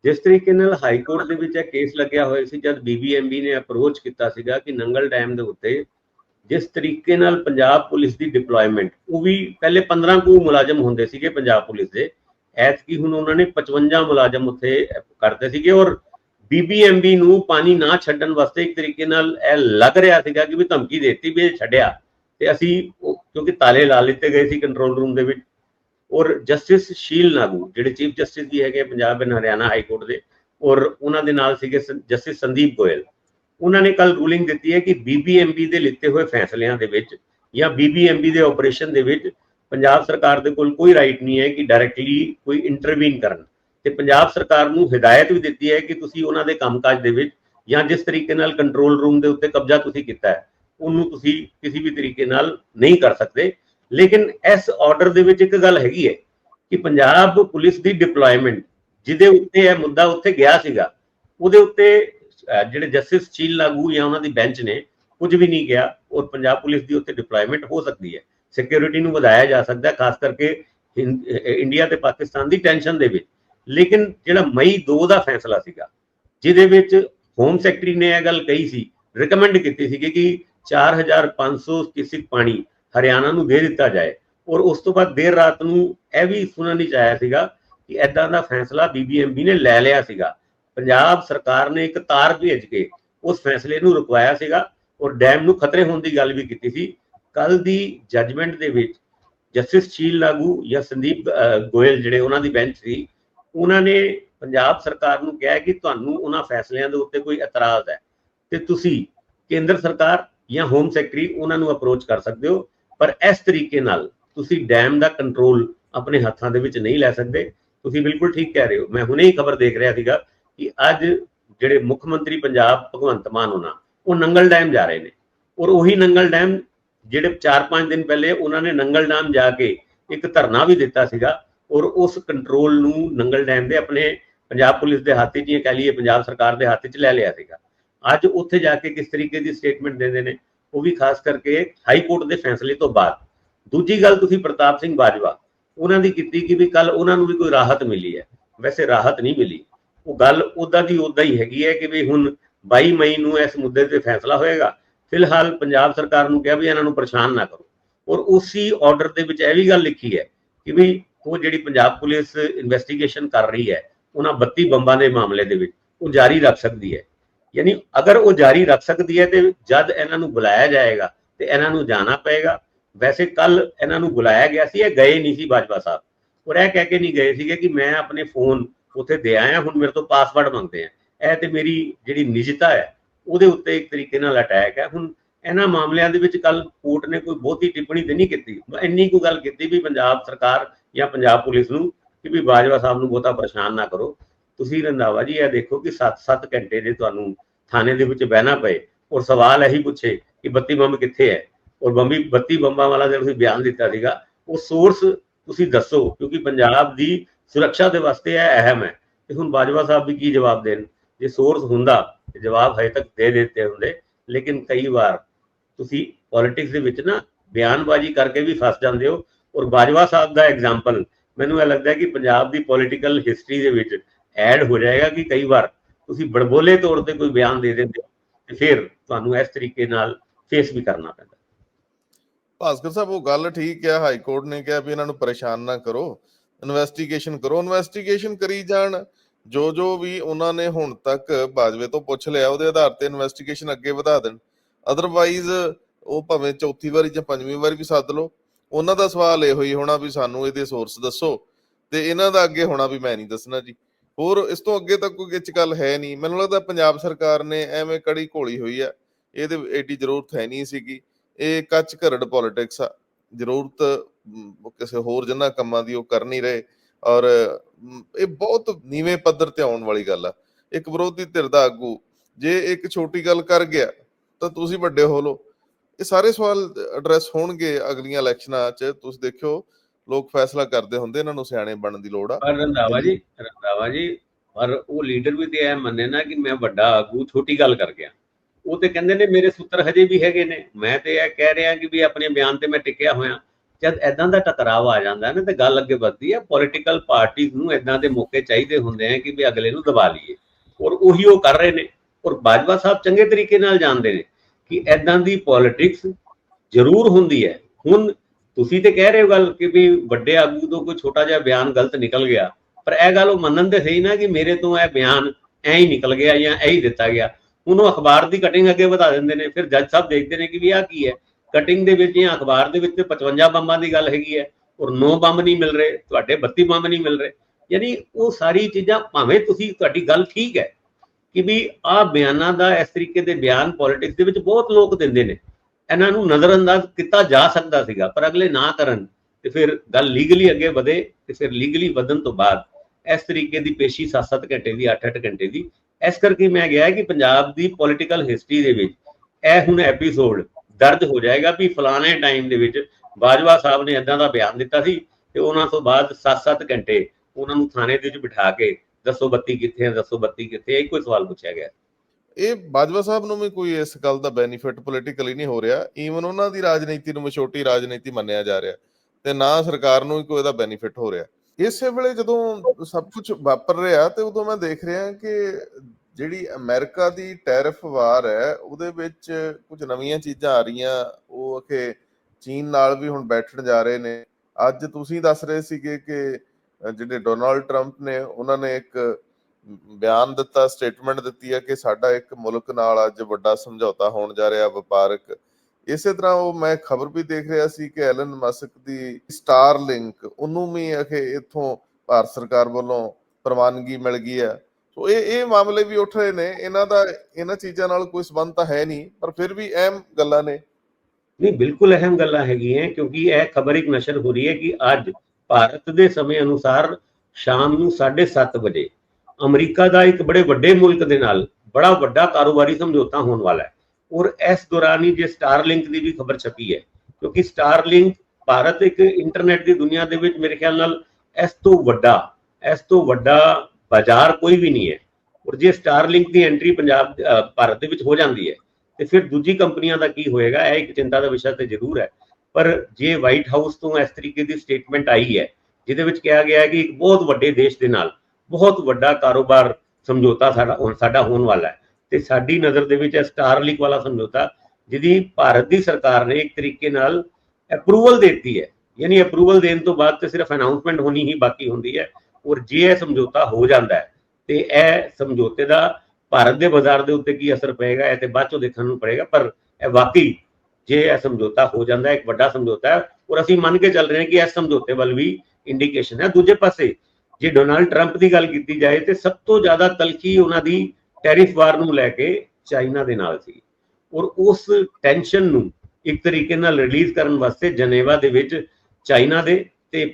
B: ਜਿਸ ਤਰੀਕੇ ਨਾਲ ਹਾਈ ਕੋਰਟ ਦੇ ਵਿੱਚ ਇਹ ਕੇਸ ਲੱਗਿਆ ਹੋਇਆ ਸੀ, ਜਦ ਬੀਬੀਐਮਬੀ ਨੇ ਅਪਰੋਚ ਕੀਤਾ ਸੀਗਾ ਕਿ ਨੰਗਲ ਡੈਮ ਦੇ ਉੱਤੇ ਜਿਸ ਤਰੀਕੇ ਨਾਲ ਪੰਜਾਬ ਪੁਲਿਸ ਦੀ ਡਿਪਲੋਇਮੈਂਟ ਉਹ ਵੀ ਪਹਿਲੇ 15 ਕੁ ਮੁਲਾਜ਼ਮ ਹੁੰਦੇ ਸੀਗੇ ਪੰਜਾਬ ਪੁਲਿਸ ਦੇ, ਐਤਕੀ ਹੁਣ ਉਹਨਾਂ ਨੇ 55 ਮੁਲਾਜ਼ਮ ਉੱਥੇ ਕਰਦੇ ਸੀਗੇ ਔਰ ਬੀਬੀਐਮਬੀ ਨੂੰ ਪਾਣੀ ਨਾ ਛੱਡਣ ਵਾਸਤੇ ਇੱਕ ਤਰੀਕੇ ਨਾਲ ਇਹ ਲੱਗ ਰਿਹਾ ਸੀਗਾ ਕਿ ਵੀ ਧਮਕੀ ਦੇਤੀ ਵੀ ਇਹ ਛੱਡਿਆ ਤੇ ਅਸੀਂ ਕਿਉਂਕਿ ਤਾਲੇ ਲਾ ਲਿੱਤੇ ਗਏ ਸੀ ਕੰਟਰੋਲ ਰੂਮ ਦੇ ਵਿੱਚ ਔਰ ਜਸਟਿਸ ਸ਼ੀਲ ਨਾਗੂ, ਜਿਹੜੇ ਚੀਫ ਜਸਟਿਸ ਵੀ ਹੈਗੇ Punjab and Haryana high court ਦੇ, ਔਰ ਉਹਨਾਂ ਦੇ ਨਾਲ ਸੀਗੇ ਜਸਟਿਸ ਸੰਦੀਪ ਗੋਇਲ। ਉਹਨਾਂ ਨੇ ਕੱਲ ਰੂਲਿੰਗ ਦਿੱਤੀ ਹੈ ਕਿ ਬੀਬੀਐਮਬੀ ਦੇ ਲਿੱਤੇ ਹੋਏ ਫੈਸਲਿਆਂ ਦੇ ਵਿੱਚ ਜਾਂ ਬੀਬੀਐਮਬੀ ਦੇ ਆਪਰੇਸ਼ਨ ਦੇ ਵਿੱਚ ਪੰਜਾਬ ਸਰਕਾਰ ਦੇ ਕੋਲ ਕੋਈ ਰਾਈਟ ਨਹੀਂ ਹੈ ਕਿ ਡਾਇਰੈਕਟਲੀ ਕੋਈ ਇੰਟਰਵੀਨ ਕਰਨ। ਤੇ ਪੰਜਾਬ ਸਰਕਾਰ ਨੂੰ ਹਦਾਇਤ ਵੀ ਦਿੱਤੀ ਹੈ ਕਿ ਤੁਸੀਂ ਉਹਨਾਂ ਦੇ ਕੰਮਕਾਜ ਦੇ ਵਿੱਚ ਜਾਂ ਜਿਸ ਤਰੀਕੇ ਨਾਲ ਕੰਟਰੋਲ ਰੂਮ ਦੇ ਉੱਤੇ ਕਬਜ਼ਾ ਤੁਸੀਂ ਕੀਤਾ ਹੈ, ਉਹਨੂੰ ਤੁਸੀਂ ਕਿਸੇ ਵੀ ਤਰੀਕੇ ਨਾਲ ਨਹੀਂ ਕਰ ਸਕਦੇ। ਲੇਕਿਨ ਇਸ ਆਰਡਰ ਦੇ ਵਿੱਚ ਇੱਕ ਗੱਲ ਹੈਗੀ ਹੈ ਕਿ ਪੰਜਾਬ ਪੁਲਿਸ ਦੀ ਡਿਪਲੋਇਮੈਂਟ ਜਿਹਦੇ ਉੱਤੇ ਇਹ ਮੁੱਦਾ ਉੱਥੇ ਗਿਆ ਸੀਗਾ, ਉਹਦੇ ਉੱਤੇ ਜਿਹੜੇ ਜਸਟਿਸ ਚੀਲ ਲਾਗੂ ਜਾਂ ਉਹਨਾਂ ਦੀ ਬੈਂਚ ਨੇ, ਕੁਝ ਵੀ ਨਹੀਂ ਗਿਆ, ਔਰ ਪੰਜਾਬ ਪੁਲਿਸ ਦੀ ਉੱਤੇ ਡਿਪਲੋਇਮੈਂਟ ਹੋ ਸਕਦੀ ਹੈ। ਸਿਕਿਉਰਿਟੀ ਨੂੰ ਵਧਾਇਆ ਜਾ ਸਕਦਾ, ਖਾਸ ਕਰਕੇ ਇੰਡੀਆ ਤੇ ਪਾਕਿਸਤਾਨ ਦੀ ਟੈਨਸ਼ਨ ਦੇ ਵਿੱਚ। ਲੇਕਿਨ ਜਿਹੜਾ ਮਈ 2 ਦਾ ਫੈਸਲਾ ਸੀਗਾ, ਜਿਹਦੇ ਵਿੱਚ ਹੋਮ ਸੈਕਟਰੀ ਨੇ ਇਹ ਗੱਲ ਕਹੀ ਸੀ ਰეკਮੈਂਡ ਕੀਤੀ ਸੀ ਕਿ 4500 ਕਿਸਿਕ ਪਾਣੀ ਹਰਿਆਣਾ ਨੂੰ ਦੇ ਦਿੱਤਾ ਜਾਏ। ਔਰ ਉਸ ਤੋਂ ਬਾਅਦ ਦੇਰ ਰਾਤ ਨੂੰ ਇਹ ਵੀ ਸੁਣਨ ਵਿੱਚ ਆਇਆ ਸੀਗਾ ਕਿ ਐਦਾਂ ਦਾ ਫੈਸਲਾ ਬੀਬੀਐਮਬੀ ਨੇ ਲੈ ਲਿਆ ਸੀਗਾ। ਪੰਜਾਬ ਸਰਕਾਰ ਨੇ ਇੱਕ ਤਾਰ ਭੇਜ ਕੇ ਉਸ ਫੈਸਲੇ ਨੂੰ ਰੁਕਵਾਇਆ ਸੀਗਾ ਔਰ ਡੈਮ ਨੂੰ ਖਤਰੇ ਹੋਣ ਦੀ ਗੱਲ ਵੀ ਕੀਤੀ ਸੀ। ਕੱਲ ਦੀ ਜੱਜਮੈਂਟ ਦੇ ਵਿੱਚ ਜਸਟਿਸ ਸ਼ੀਲ ਲਾਗੂ ਜਾਂ ਸੰਦੀਪ ਗੋਇਲ ਜਿਹੜੇ ਉਹਨਾਂ ਦੀ ਬੈਂਚ ਸੀ, ਉਹਨਾਂ ਨੇ ਪੰਜਾਬ ਸਰਕਾਰ ਨੂੰ ਕਿਹਾ ਕਿ ਤੁਹਾਨੂੰ ਉਹਨਾਂ ਫੈਸਲਿਆਂ ਦੇ ਉੱਤੇ ਕੋਈ ਇਤਰਾਜ਼ ਹੈ ਤੇ ਤੁਸੀਂ ਕੇਂਦਰ ਸਰਕਾਰ ਜਾਂ ਹੋਮ ਸੈਕਟਰੀ ਉਹਨਾਂ ਨੂੰ ਅਪਰੋਚ ਕਰ ਸਕਦੇ ਹੋ। ਪਰ ਇਸ ਤਰੀਕੇ ਨਾਲ ਤੁਸੀਂ ਡੈਮ ਦਾ ਕੰਟਰੋਲ ਆਪਣੇ ਹੱਥਾਂ ਦੇ ਵਿੱਚ ਨਹੀਂ ਲੈ ਸਕਦੇ। ਤੁਸੀਂ ਬਿਲਕੁਲ ਠੀਕ ਕਹਿ ਰਹੇ ਹੋ। ਮੈਂ ਹੁਣੇ ਹੀ ਖਬਰ ਦੇਖ ਰਿਹਾ ਸੀਗਾ ਕਿ ਅੱਜ ਜਿਹੜੇ ਮੁੱਖ ਮੰਤਰੀ ਪੰਜਾਬ ਭਗਵੰਤ ਮਾਨ ਹੋਣਾ, ਉਹ ਨੰਗਲ ਡੈਮ ਜਾ ਰਹੇ ਨੇ। ਔਰ ਉਹੀ ਨੰਗਲ ਡੈਮ ਜਿਹੜੇ 4-5 ਦਿਨ ਪਹਿਲੇ ਉਹਨਾਂ ਨੇ ਨੰਗਲ ਡੈਮ ਜਾ ਕੇ ਇੱਕ ਧਰਨਾ ਵੀ ਦਿੱਤਾ ਸੀਗਾ ਔਰ ਉਸ ਕੰਟਰੋਲ ਨੂੰ ਨੰਗਲ ਡੈਮ ਦੇ ਆਪਣੇ ਪੰਜਾਬ ਪੁਲਿਸ ਦੇ ਹੱਥ 'ਚ ਜਾਂ ਕਹਿ ਲਈਏ ਪੰਜਾਬ ਸਰਕਾਰ ਦੇ ਹੱਥ 'ਚ ਲੈ ਲਿਆ ਸੀਗਾ। ਅੱਜ ਉੱਥੇ ਜਾ ਕੇ ਕਿਸ ਤਰੀਕੇ ਦੀ ਸਟੇਟਮੈਂਟ ਦਿੰਦੇ ਨੇ? ਉਹ ਵੀ ਖਾਸ ਕਰਕੇ ਹਾਈ ਕੋਰਟ ਦੇ ਫੈਸਲੇ ਤੋਂ ਬਾਅਦ। ਦੂਜੀ ਗੱਲ ਤੁਸੀਂ ਪ੍ਰਤਾਪ ਸਿੰਘ ਬਾਜਵਾ, ਉਹਨਾਂ ਦੀ ਕੀਤੀ ਕਿ ਵੀ ਕੱਲ ਉਹਨਾਂ ਨੂੰ ਵੀ ਕੋਈ ਰਾਹਤ ਮਿਲੀ ਹੈ। ਵੈਸੇ ਰਾਹਤ ਨਹੀਂ ਮਿਲੀ। ਉਹ ਗੱਲ ਉਦਾਂ ਦੀ ਉਦਾਂ ਹੀ ਹੈਗੀ ਹੈ ਕਿ ਵੀ ਹੁਣ 22 ਮਈ ਨੂੰ ਇਸ ਮੁੱਦੇ ਤੇ ਫੈਸਲਾ ਹੋਏਗਾ। ਫਿਲਹਾਲ ਪੰਜਾਬ ਸਰਕਾਰ ਨੂੰ ਕਿਹਾ ਵੀ ਇਹਨਾਂ ਨੂੰ ਪਰੇਸ਼ਾਨ ਨਾ ਕਰੋ। ਔਰ ਉਸੇ ਆਰਡਰ ਦੇ ਵਿੱਚ ਇਹ ਵੀ ਗੱਲ ਲਿਖੀ ਹੈ ਕਿ ਵੀ ਉਹ ਜਿਹੜੀ ਪੰਜਾਬ ਪੁਲਿਸ ਇਨਵੈਸਟੀਗੇਸ਼ਨ ਕਰ ਰਹੀ ਹੈ, ਉਹਨਾਂ 32 ਬੰਬਾਂ ਦੇ ਮਾਮਲੇ ਦੇ ਵਿੱਚ ਉਹ ਜਾਰੀ ਰੱਖ ਸਕਦੀ ਹੈ। ਯਾਨੀ ਅਗਰ ਉਹ ਜਾਰੀ ਰੱਖ ਸਕਦੀ ਹੈ ਤੇ ਜਦ ਇਹਨਾਂ ਨੂੰ ਬੁਲਾਇਆ ਜਾਏਗਾ ਤੇ ਇਹਨਾਂ ਨੂੰ ਜਾਣਾ ਪਏਗਾ। ਵੈਸੇ ਕੱਲ ਇਹਨਾਂ ਨੂੰ ਬੁਲਾਇਆ ਗਿਆ ਸੀ, ਇਹ ਗਏ ਨਹੀਂ ਸੀ ਬਾਜਵਾ ਸਾਹਿਬ। ਔਰ ਇਹ ਕਹਿ ਕੇ ਨਹੀਂ ਗਏ ਸੀਗੇ ਕਿ ਮੈਂ ਆਪਣੇ ਫੋਨ ਉੱਥੇ ਦੇ ਆਇਆ, ਹੁਣ ਮੇਰੇ ਤੋਂ ਪਾਸਵਰਡ ਮੰਗਦੇ ਆ। ਇਹ ਤੇ ਮੇਰੀ ਜਿਹੜੀ ਨਿਜਤਾ ਹੈ, ਉਹਦੇ ਉੱਤੇ ਇੱਕ ਤਰੀਕੇ ਨਾਲ ਅਟੈਕ ਹੈ। ਹੁਣ ਇਹਨਾਂ ਮਾਮਲਿਆਂ ਦੇ ਵਿੱਚ ਕੱਲ ਕੋਰਟ ਨੇ ਕੋਈ ਬਹੁਤੀ ਟਿੱਪਣੀ ਤੇ ਨਹੀਂ ਕੀਤੀ। ਇੰਨੀ ਕੁ ਗੱਲ ਕੀਤੀ ਵੀ ਪੰਜਾਬ ਸਰਕਾਰ ਜਾਂ ਪੰਜਾਬ ਪੁਲਿਸ ਨੂੰ ਕਿ ਵੀ ਬਾਜਵਾ ਸਾਹਿਬ ਨੂੰ ਬਹੁਤਾ ਪਰੇਸ਼ਾਨ ਨਾ ਕਰੋ। ਤੁਸੀਂ ਰੰਧਾਵਾ ਜੀ, ਇਹ ਦੇਖੋ ਕਿ 7-7 ਘੰਟੇ ਦੇ ਤੁਹਾਨੂੰ ਥਾਣੇ ਦੇ ਵਿੱਚ ਬਹਿਣਾ ਪਏ ਔਰ ਸਵਾਲ ਇਹੀ ਪੁੱਛੇ ਕਿ 32 ਬੰਬ ਕਿੱਥੇ ਹੈ? ਔਰ ਬੰਬੀ 32 ਬੰਬਾਂ ਵਾਲਾ ਜਿਹੜਾ ਤੁਸੀਂ ਬਿਆਨ ਦਿੱਤਾ ਸੀਗਾ, ਉਹ ਸੋਰਸ ਤੁਸੀਂ ਦੱਸੋ, ਕਿਉਂਕਿ ਪੰਜਾਬ ਦੀ ਸੁਰੱਖਿਆ ਦੇ ਵਾਸਤੇ ਇਹ ਅਹਿਮ ਹੈ। ਤੇ ਹੁਣ ਬਾਜਵਾ ਸਾਹਿਬ ਵੀ ਕੀ ਜਵਾਬ ਦੇਣ? ਜੇ ਸੋਰਸ ਹੁੰਦਾ ਜਵਾਬ ਹਜੇ ਤੱਕ ਦੇ ਦਿੱਤੇ ਹੁੰਦੇ, ਲੇਕਿਨ ਕਈ ਵਾਰ ਤੁਸੀਂ ਪੋਲਿਟਿਕਸ ਦੇ ਵਿੱਚ ਨਾ ਬਿਆਨਬਾਜ਼ੀ ਕਰਕੇ ਵੀ ਫਸ ਜਾਂਦੇ ਹੋ। ਔਰ ਬਾਜਵਾ ਸਾਹਿਬ ਦਾ ਐਗਜ਼ਾਮਪਲ ਮੈਨੂੰ ਇਹ ਲੱਗਦਾ ਹੈ ਕਿ ਪੰਜਾਬ ਦੀ ਪੋਲਿਟੀਕਲ ਹਿਸਟਰੀ ਦੇ ਵਿੱਚ ਐਡ ਹੋ ਜਾਏਗਾ ਕਿ ਕਈ ਵਾਰ ਤੁਸੀਂ ਬੜਬੋਲੇ ਤੌਰ ਤੇ ਕੋਈ ਬਿਆਨ ਦੇ ਦਿੰਦੇ ਹੋ ਤੇ ਫਿਰ ਤੁਹਾਨੂੰ ਇਸ ਤਰੀਕੇ ਨਾਲ ਫੇਸ ਵੀ ਕਰਨਾ ਪੈਂਦਾ।
A: ਭਾਸਕਰ ਸਾਹਿਬ, ਉਹ ਗੱਲ ਠੀਕ ਹੈ ਹਾਈ ਕੋਰਟ ਨੇ ਕਿਹਾ ਵੀ ਇਹਨਾਂ ਨੂੰ ਪਰੇਸ਼ਾਨ ਨਾ ਕਰੋ ਇਨਵੈਸਟੀਗੇਸ਼ਨ ਕਰੋ ਇਨਵੈਸਟੀਗੇਸ਼ਨ ਕਰੀ ਜਾਣ, ਜੋ ਜੋ ਵੀ ਉਹਨਾਂ ਨੇ ਹੁਣ ਤੱਕ ਬਾਜਵੇ ਤੋਂ ਪੁੱਛ ਲਿਆ, ਉਹਦੇ ਆਧਾਰ ਤੇ ਇਨਵੈਸਟੀਗੇਸ਼ਨ ਅੱਗੇ ਵਧਾ ਦੇਣ। ਅਦਰਵਾਈਜ਼ ਉਹ ਭਾਵੇਂ ਚੌਥੀ ਵਾਰੀ ਜਾਂ ਪੰਜਵੀਂ ਵਾਰੀ ਵੀ ਸੱਦ ਲਓ। ਉਹਨਾਂ ਦਾ ਸਵਾਲ ਇਹੋ ਹੀ ਹੋਣਾ ਵੀ ਸਾਨੂੰ ਇਹਦੇ ਸੋਰਸ ਦੱਸੋ, ਤੇ ਇਹਨਾਂ ਦਾ ਅੱਗੇ ਹੋਣਾ ਵੀ ਮੈਂ ਨਹੀਂ ਦੱਸਣਾ ਜੀ। ਹੋਰ ਇਸ ਤੋਂ ਅੱਗੇ ਤੱਕ ਕੋਈ ਗਿੱਚ ਗੱਲ ਹੈ ਨਹੀਂ। ਮੈਨੂੰ ਲੱਗਦਾ ਪੰਜਾਬ ਸਰਕਾਰ ਨੇ ਐਵੇਂ ਕੜੀ ਘੋਲੀ ਹੋਈ ਆ। ਇਹਦੇ ਏਡੀ ਜ਼ਰੂਰਤ ਹੈ ਨਹੀਂ ਸੀਗੀ। ਇਹ ਕੱਚ ਘਰੜ ਪੋਲਿਟਿਕਸ ਆ। ਜ਼ਰੂਰਤ ਕਿਸੇ ਹੋਰ ਜਿੰਨਾ ਕੰਮਾਂ ਦੀ ਉਹ ਕਰ ਨਹੀਂ ਰਹੇ। ਔਰ ਇਹ ਬਹੁਤ ਨੀਵੇਂ ਪੱਧਰ ਤੇ ਆਉਣ ਵਾਲੀ ਗੱਲ ਆ। ਇੱਕ ਵਿਰੋਧੀ ਧਿਰ ਦਾ ਆਗੂ ਜੇ ਇੱਕ ਛੋਟੀ ਗੱਲ ਕਰ ਗਿਆ, ਤਾਂ ਤੁਸੀਂ ਵੱਡੇ ਹੋ ਲੋ ਇਹ ਸਾਰੇ ਸਵਾਲ ਐਡਰੈਸ ਹੋਣਗੇ ਅਗਲੀਆਂ ਇਲੈਕਸ਼ਨਾਂ 'ਚ। ਤੁਸੀਂ ਦੇਖਿਓ ਲੋਕ ਫੈਸਲਾ ਕਰਦੇ ਹੁੰਦੇ ਇਹਨਾਂ ਨੂੰ ਸਿਆਣੇ ਬਣਨ ਦੀ ਲੋੜ ਆ।
B: ਪਰ ਰੰਧਾਵਾ ਜੀ ਰੰਧਾਵਾ ਜੀ ਪਰ ਉਹ ਲੀਡਰ ਵੀ ਤੇ ਇਹ ਮੰਨੇ ਨਾ ਕਿ ਮੈਂ ਵੱਡਾ ਆਗੂ ਛੋਟੀ ਗੱਲ ਕਰ ਗਿਆ। ਉਹ ਤੇ ਕਹਿੰਦੇ ਨੇ ਮੇਰੇ ਸੂਤਰ ਹਜੇ ਵੀ ਹੈਗੇ ਨੇ। ਮੈਂ ਤੇ ਇਹ ਕਹਿ ਰਿਹਾ ਕਿ ਵੀ ਆਪਣੇ ਬਿਆਨ ਤੇ ਮੈਂ ਟਿਕਿਆ ਹੋਇਆ। ਜਦ ਐਦਾਂ ਦਾ ਟਕਰਾਅ ਆ ਜਾਂਦਾ ਨਾ ਤੇ ਗੱਲ ਅੱਗੇ ਵੱਧਦੀ ਹੈ ਪੋਲਿਟੀਕਲ ਪਾਰਟੀਆਂ ਨੂੰ ਐਦਾਂ ਦੇ ਮੌਕੇ ਚਾਹੀਦੇ ਹੁੰਦੇ ਆ ਕਿ ਵੀ ਅਗਲੇ ਨੂੰ ਦਬਾ ਲਈਏ। ਔਰ ਉਹੀ ਉਹ ਕਰ ਰਹੇ ਨੇ। ਔਰ ਬਾਜਵਾ ਸਾਹਿਬ ਚੰਗੇ ਤਰੀਕੇ ਨਾਲ ਜਾਣਦੇ ਨੇ ਕਿ ਐਦਾਂ ਦੀ ਪੋਲਿਟਿਕਸ ਜ਼ਰੂਰ ਹੁੰਦੀ ਹੈ। ਹੁਣ ਤੁਸੀਂ ਤੇ ਕਹਿ ਰਹੇ ਹੋ ਗੱਲ ਕਿ ਵੀ ਵੱਡੇ ਆਗੂ ਤੋਂ ਕੋਈ ਛੋਟਾ ਜਿਹਾ ਬਿਆਨ ਗਲਤ ਨਿਕਲ ਗਿਆ। ਪਰ ਇਹ ਗੱਲ ਉਹ ਮੰਨਣ ਤੇ ਸਹੀ ਨਾ ਕਿ ਮੇਰੇ ਤੋਂ ਇਹ ਬਿਆਨ ਐ ਹੀ ਨਿਕਲ ਗਿਆ ਜਾਂ ਐ ਹੀ ਦਿੱਤਾ ਗਿਆ। ਉਹਨੂੰ ਅਖਬਾਰ ਦੀ ਕਟਿੰਗ ਅੱਗੇ ਵਧਾ ਦਿੰਦੇ ਨੇ। ਫਿਰ ਜੱਜ ਸਾਹਿਬ ਦੇਖਦੇ ਨੇ ਕਿ ਵੀ ਆਹ ਕੀ ਹੈ? ਕਟਿੰਗ ਦੇ ਵਿੱਚ ਜਾਂ ਅਖਬਾਰ ਦੇ ਵਿੱਚ ਤੇ 55 ਬੰਬਾਂ ਦੀ ਗੱਲ ਹੈਗੀ ਹੈ ਔਰ 9 ਬੰਬ ਨਹੀਂ ਮਿਲ ਰਹੇ, ਤੁਹਾਡੇ 32 ਬੰਬ ਨਹੀਂ ਮਿਲ ਰਹੇ। ਯਾਨੀ ਉਹ ਸਾਰੀ ਚੀਜ਼ਾਂ ਭਾਵੇਂ ਤੁਸੀਂ, ਤੁਹਾਡੀ ਗੱਲ ਠੀਕ ਹੈ ਕਿ ਵੀ ਆਹ ਬਿਆਨਾਂ ਦਾ ਇਸ ਤਰੀਕੇ ਦੇ ਬਿਆਨ ਪੋਲਿਟਿਕਸ ਦੇ ਵਿੱਚ ਬਹੁਤ ਲੋਕ ਦਿੰਦੇ ਨੇ। ਇਹਨਾਂ ਨੂੰ ਨਜ਼ਰਅੰਦਾਜ਼ ਕੀਤਾ ਜਾ ਸਕਦਾ ਸੀਗਾ, ਪਰ ਅਗਲੇ ਨਾ ਕਰਨ ਤੇ ਫਿਰ ਗੱਲ ਲੀਗਲੀ ਅੱਗੇ ਵਧੇ ਤੇ ਫਿਰ ਲੀਗਲੀ ਵਧਣ ਤੋਂ ਬਾਅਦ ਇਸ ਤਰੀਕੇ ਦੀ ਪੇਸ਼ੀ 7-7 ਘੰਟੇ ਦੀ 8-8 ਘੰਟੇ ਦੀ। ਇਸ ਕਰਕੇ ਮੈਂ ਗਿਆ ਕਿ ਪੰਜਾਬ ਦੀ ਪੋਲਿਟੀਕਲ ਹਿਸਟਰੀ ਦੇ ਵਿੱਚ ਇਹ ਹੁਣ ਐਪੀਸੋਡ ਦਰਜ ਹੋ ਜਾਏਗਾ ਵੀ ਫਲਾਣੇ ਟਾਈਮ ਦੇ ਵਿੱਚ ਬਾਜਵਾ ਸਾਹਿਬ ਨੇ ਇਦਾਂ ਦਾ ਬਿਆਨ ਦਿੱਤਾ ਸੀ ਤੇ ਉਹਨਾਂ ਤੋਂ ਬਾਅਦ 7-7 ਘੰਟੇ ਉਹਨਾਂ ਨੂੰ ਥਾਣੇ ਦੇ ਵਿੱਚ ਬਿਠਾ ਕੇ ਦੱਸੋ ਬੱਤੀ ਕਿੱਥੇ ਹੈ, ਦੱਸੋ ਬੱਤੀ ਕਿੱਥੇ ਹੈ ਇੱਕੋ ਸਵਾਲ ਪੁੱਛਿਆ ਗਿਆ।
A: ਇਹ ਬਾਜਵਾ ਸਾਹਿਬ ਨੂੰ ਵੀ ਕੋਈ ਇਸ ਗੱਲ ਦਾ ਬੈਨੀਫਿਟ ਪੋਲੀਟੀਕਲੀ ਨਹੀਂ ਹੋ ਰਿਹਾ ਈਵਨ ਉਹਨਾਂ ਦੀ ਰਾਜਨੀਤੀ ਨੂੰ ਮਛੋਟੀ ਰਾਜਨੀਤੀ ਮੰਨਿਆ ਜਾ ਰਿਹਾ ਤੇ ਨਾ ਸਰਕਾਰ ਨੂੰ ਕੋਈ ਇਹਦਾ ਬੈਨੀਫਿਟ ਹੋ ਰਿਹਾ। ਇਸੇ ਵੇਲੇ ਜਦੋਂ ਸਭ ਕੁਝ ਵਾਪਰ ਰਿਹਾ ਤੇ ਉਦੋਂ ਮੈਂ ਦੇਖ ਰਿਹਾ ਕਿ ਜਿਹੜੀ ਅਮਰੀਕਾ ਦੀ ਟੈਰਿਫ ਵਾਰ ਹੈ, ਉਹਦੇ ਵਿੱਚ ਕੁਝ ਨਵੀਆਂ ਚੀਜ਼ਾਂ ਆ ਰਹੀਆਂ, ਉਹ ਕਿ ਚੀਨ ਨਾਲ ਵੀ ਹੁਣ ਬੈਠਣ ਜਾ ਰਹੇ ਨੇ। ਅੱਜ ਤੁਸੀਂ ਦੱਸ ਰਹੇ ਸੀਗੇ ਕਿ ਜਿਹੜੇ ਡੋਨਾਲਡ ਟਰੰਪ ਨੇ, ਉਹਨਾਂ ਨੇ ਇੱਕ ਬਿਆਨ ਦਿੱਤਾ ਸਟੇਟਮੈਂਟ ਦਿੱਤੀ ਹੈ ਕਿ ਸਾਡਾ ਇੱਕ ਮੁਲਕ ਨਾਲ ਅੱਜ ਵੱਡਾ ਸਮਝੌਤਾ ਹੋਣ ਜਾ ਰਿਹਾ ਵਪਾਰਕ। ਇਸੇ ਤਰ੍ਹਾਂ ਉਹ ਮੈਂ ਖਬਰ ਵੀ ਦੇਖ ਰਿਹਾ ਸੀ ਕਿ ਐਲਨ ਮਸਕ ਦੀ ਸਟਾਰ ਲਿੰਕ ਉਹਨੂੰ ਵੀ ਅਖੇ ਇੱਥੋਂ ਭਾਰਤ ਸਰਕਾਰ ਵੱਲੋਂ ਪ੍ਰਵਾਨਗੀ ਮਿਲ ਗਈ ਹੈ। ਸੋ ਇਹ ਇਹ ਮਾਮਲੇ ਵੀ ਉੱਠ ਰਹੇ ਨੇ। ਇਹਨਾਂ ਦਾ, ਇਹਨਾਂ ਚੀਜ਼ਾਂ ਨਾਲ ਕੋਈ ਸੰਬੰਧ ਤਾਂ ਹੈ ਨਹੀਂ, ਪਰ ਫਿਰ ਵੀ ਅਹਿਮ ਗੱਲਾਂ ਨੇ।
B: ਨਹੀਂ, ਬਿਲਕੁਲ ਅਹਿਮ ਗੱਲਾਂ ਹੈਗੀਆਂ, ਕਿਉਂਕਿ ਇਹ ਖਬਰ ਇੱਕ ਨਸ਼ਰ ਹੋ ਰਹੀ ਹੈ ਕਿ ਅੱਜ ਭਾਰਤ ਦੇ ਸਮੇਂ ਅਨੁਸਾਰ ਸ਼ਾਮ ਨੂੰ 7:30 ਵਜੇ ਅਮਰੀਕਾ ਦਾ ਇੱਕ ਬੜੇ ਵੱਡੇ ਮੁਲਕ ਦੇ ਨਾਲ ਬੜਾ ਵੱਡਾ ਕਾਰੋਬਾਰੀ ਸਮਝੌਤਾ ਹੋਣ ਵਾਲਾ ਹੈ। ਔਰ ਇਸ ਦੌਰਾਨ ਹੀ ਜੇ ਸਟਾਰਲਿੰਕ ਦੀ ਵੀ ਖਬਰ ਛਪੀ ਹੈ, ਕਿਉਂਕਿ ਸਟਾਰਲਿੰਕ ਭਾਰਤ ਇੱਕ ਇੰਟਰਨੈਟ ਦੀ ਦੁਨੀਆ ਦੇ ਵਿੱਚ ਮੇਰੇ ਖਿਆਲ ਨਾਲ ਇਸ ਤੋਂ ਵੱਡਾ, ਇਸ ਤੋਂ ਵੱਡਾ ਬਾਜ਼ਾਰ ਕੋਈ ਵੀ ਨਹੀਂ ਹੈ। ਔਰ ਜੇ ਸਟਾਰਲਿੰਕ ਦੀ ਐਂਟਰੀ ਪੰਜਾਬ ਭਾਰਤ ਦੇ ਵਿੱਚ ਹੋ ਜਾਂਦੀ ਹੈ, ਤੇ ਫਿਰ ਦੂਜੀ ਕੰਪਨੀਆਂ ਦਾ ਕੀ ਹੋਏਗਾ, ਇਹ ਇੱਕ ਚਿੰਤਾ ਦਾ ਵਿਸ਼ਾ ਤੇ ਜ਼ਰੂਰ ਹੈ। ਪਰ ਜੇ ਵਾਈਟ ਹਾਊਸ ਤੋਂ ਇਸ ਤਰੀਕੇ ਦੀ ਸਟੇਟਮੈਂਟ ਆਈ ਹੈ, ਜਿਹਦੇ ਵਿੱਚ ਕਿਹਾ ਗਿਆ ਹੈ ਕਿ ਇੱਕ ਬਹੁਤ ਵੱਡੇ ਦੇਸ਼ ਦੇ ਨਾਲ ਬਹੁਤ ਵੱਡਾ ਕਾਰੋਬਾਰ ਸਮਝੌਤਾ ਸਾਡਾ ਹੁਣ ਸਾਡਾ ਹੋਣ ਵਾਲਾ ਹੈ। ਤੇ ਸਾਡੀ ਨਜ਼ਰ ਦੇ ਵਿੱਚ ਇਹ ਸਟਾਰਲਿੰਕ ਵਾਲਾ ਸਮਝੌਤਾ, ਜਿਹਦੀ ਭਾਰਤ ਦੀ ਸਰਕਾਰ ਨੇ ਇੱਕ ਤਰੀਕੇ ਨਾਲ ਅਪਰੂਵਲ ਦਿੱਤੀ ਹੈ। ਯਾਨੀ ਅਪਰੂਵਲ ਦੇਣ ਤੋਂ ਬਾਅਦ ਤੇ ਸਿਰਫ ਅਨਾਉਂਸਮੈਂਟ ਹੋਣੀ ਹੀ ਬਾਕੀ ਹੁੰਦੀ ਹੈ ਔਰ ਜੇ ਇਹ ਸਮਝੌਤਾ ਹੋ ਜਾਂਦਾ ਹੈ, ਤੇ ਇਹ ਸਮਝੌਤੇ ਦਾ ਭਾਰਤ ਦੇ ਬਾਜ਼ਾਰ ਦੇ ਉੱਤੇ ਕੀ ਅਸਰ ਪਏਗਾ, ਇਹ ਤੇ ਬਾਅਦ ਚੋਂ ਦੇਖਣ ਨੂੰ ਪੜੇਗਾ, ਪਰ ਇਹ ਵਾਕਈ ਜੇ ਇਹ ਸਮਝੌਤਾ ਹੋ ਜਾਂਦਾ ਹੈ ਇੱਕ ਵੱਡਾ ਸਮਝੌਤਾ ਹੈ ਔਰ ਅਸੀਂ ਮੰਨ ਕੇ ਚੱਲ ਰਹੇ ਹਾਂ ਕਿ ਇਸ ਸਮਝੌਤੇ ਵੱਲ ਵੀ ਇੰਡੀਕੇਸ਼ਨ ਹੈ। ਦੂਜੇ ਪਾਸੇ ਜੇ ਡੋਨਾਲਡ ਟਰੰਪ ਦੀ ਗੱਲ ਕੀਤੀ ਜਾਏ ਤੇ ਸਭ ਤੋਂ ਜ਼ਿਆਦਾ ਤਲਖੀ ਉਹਨਾਂ ਦੀ ਟੈਰਿਫ ਵਾਰ ਨੂੰ ਲੈ ਕੇ ਚਾਈਨਾ ਦੇ ਨਾਲ ਸੀ। ਔਰ ਉਸ ਟੈਨਸ਼ਨ ਨੂੰ ਇੱਕ ਤਰੀਕੇ ਨਾਲ ਰਿਲੀਜ਼ ਕਰਨ ਵਾਸਤੇ ਜਨੇਵਾ ਦੇ ਵਿੱਚ ਚਾਈਨਾ ਦੇ ਤੇ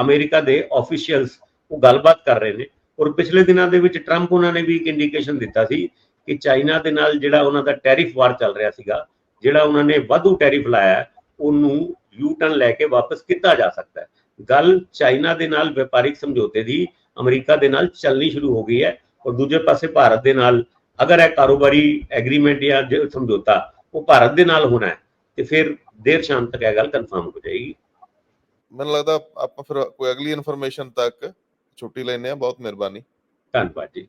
B: ਅਮਰੀਕਾ ਦੇ ਆਫੀਸ਼ੀਅਲਸ ਉਹ ਗੱਲਬਾਤ ਕਰ ਰਹੇ ਨੇ। ਔਰ ਪਿਛਲੇ ਦਿਨਾਂ ਦੇ ਵਿੱਚ ਟਰੰਪ ਉਹਨਾਂ ਨੇ ਵੀ ਇੱਕ ਇੰਡੀਕੇਸ਼ਨ ਦਿੱਤਾ ਸੀ ਕਿ ਚਾਈਨਾ ਦੇ ਨਾਲ ਜਿਹੜਾ ਉਹਨਾਂ ਦਾ ਟੈਰਿਫ ਵਾਰ ਚੱਲ ਰਿਹਾ ਸੀਗਾ, ਜਿਹੜਾ ਉਹਨਾਂ ਨੇ ਵਾਧੂ ਟੈਰਿਫ ਲਾਇਆ, ਉਹਨੂੰ ਯੂ ਟਰਨ ਲੈ ਕੇ ਵਾਪਸ ਕੀਤਾ ਜਾ ਸਕਦਾ ਹੈ। ਗੱਲ ਚਾਈਨਾ ਦੇ ਨਾਲ ਵਪਾਰਿਕ ਸਮਝੌਤੇ ਦੀ ਅਮਰੀਕਾ ਦੇ ਨਾਲ ਚੱਲਣੀ ਸ਼ੁਰੂ ਹੋ ਗਈ ਹੈ ਔਰ ਦੂਜੇ ਪਾਸੇ ਭਾਰਤ ਦੇ ਨਾਲ ਅਗਰ ਇਹ ਕਾਰੋਬਾਰੀ ਐਗਰੀਮੈਂਟ ਜਾਂ ਸਮਝੌਤਾ ਉਹ ਭਾਰਤ ਦੇ ਨਾਲ ਹੋਣਾ ਹੈ ਤੇ ਫਿਰ ਦੇਰ ਸ਼ਾਮ ਤੱਕ ਇਹ ਗੱਲ ਕਨਫਰਮ ਹੋ ਜਾਏਗੀ।
A: ਮੈਨੂੰ ਲੱਗਦਾ ਆਪਾਂ ਫਿਰ ਕੋਈ ਅਗਲੀ ਇਨਫੋਰਮੇਸ਼ਨ ਤੱਕ ਛੁੱਟੀ ਲੈਂਦੇ ਆ ਬਹੁਤ ਮਿਹਰਬਾਨੀ।
B: ਧੰਨਵਾਦ ਜੀ।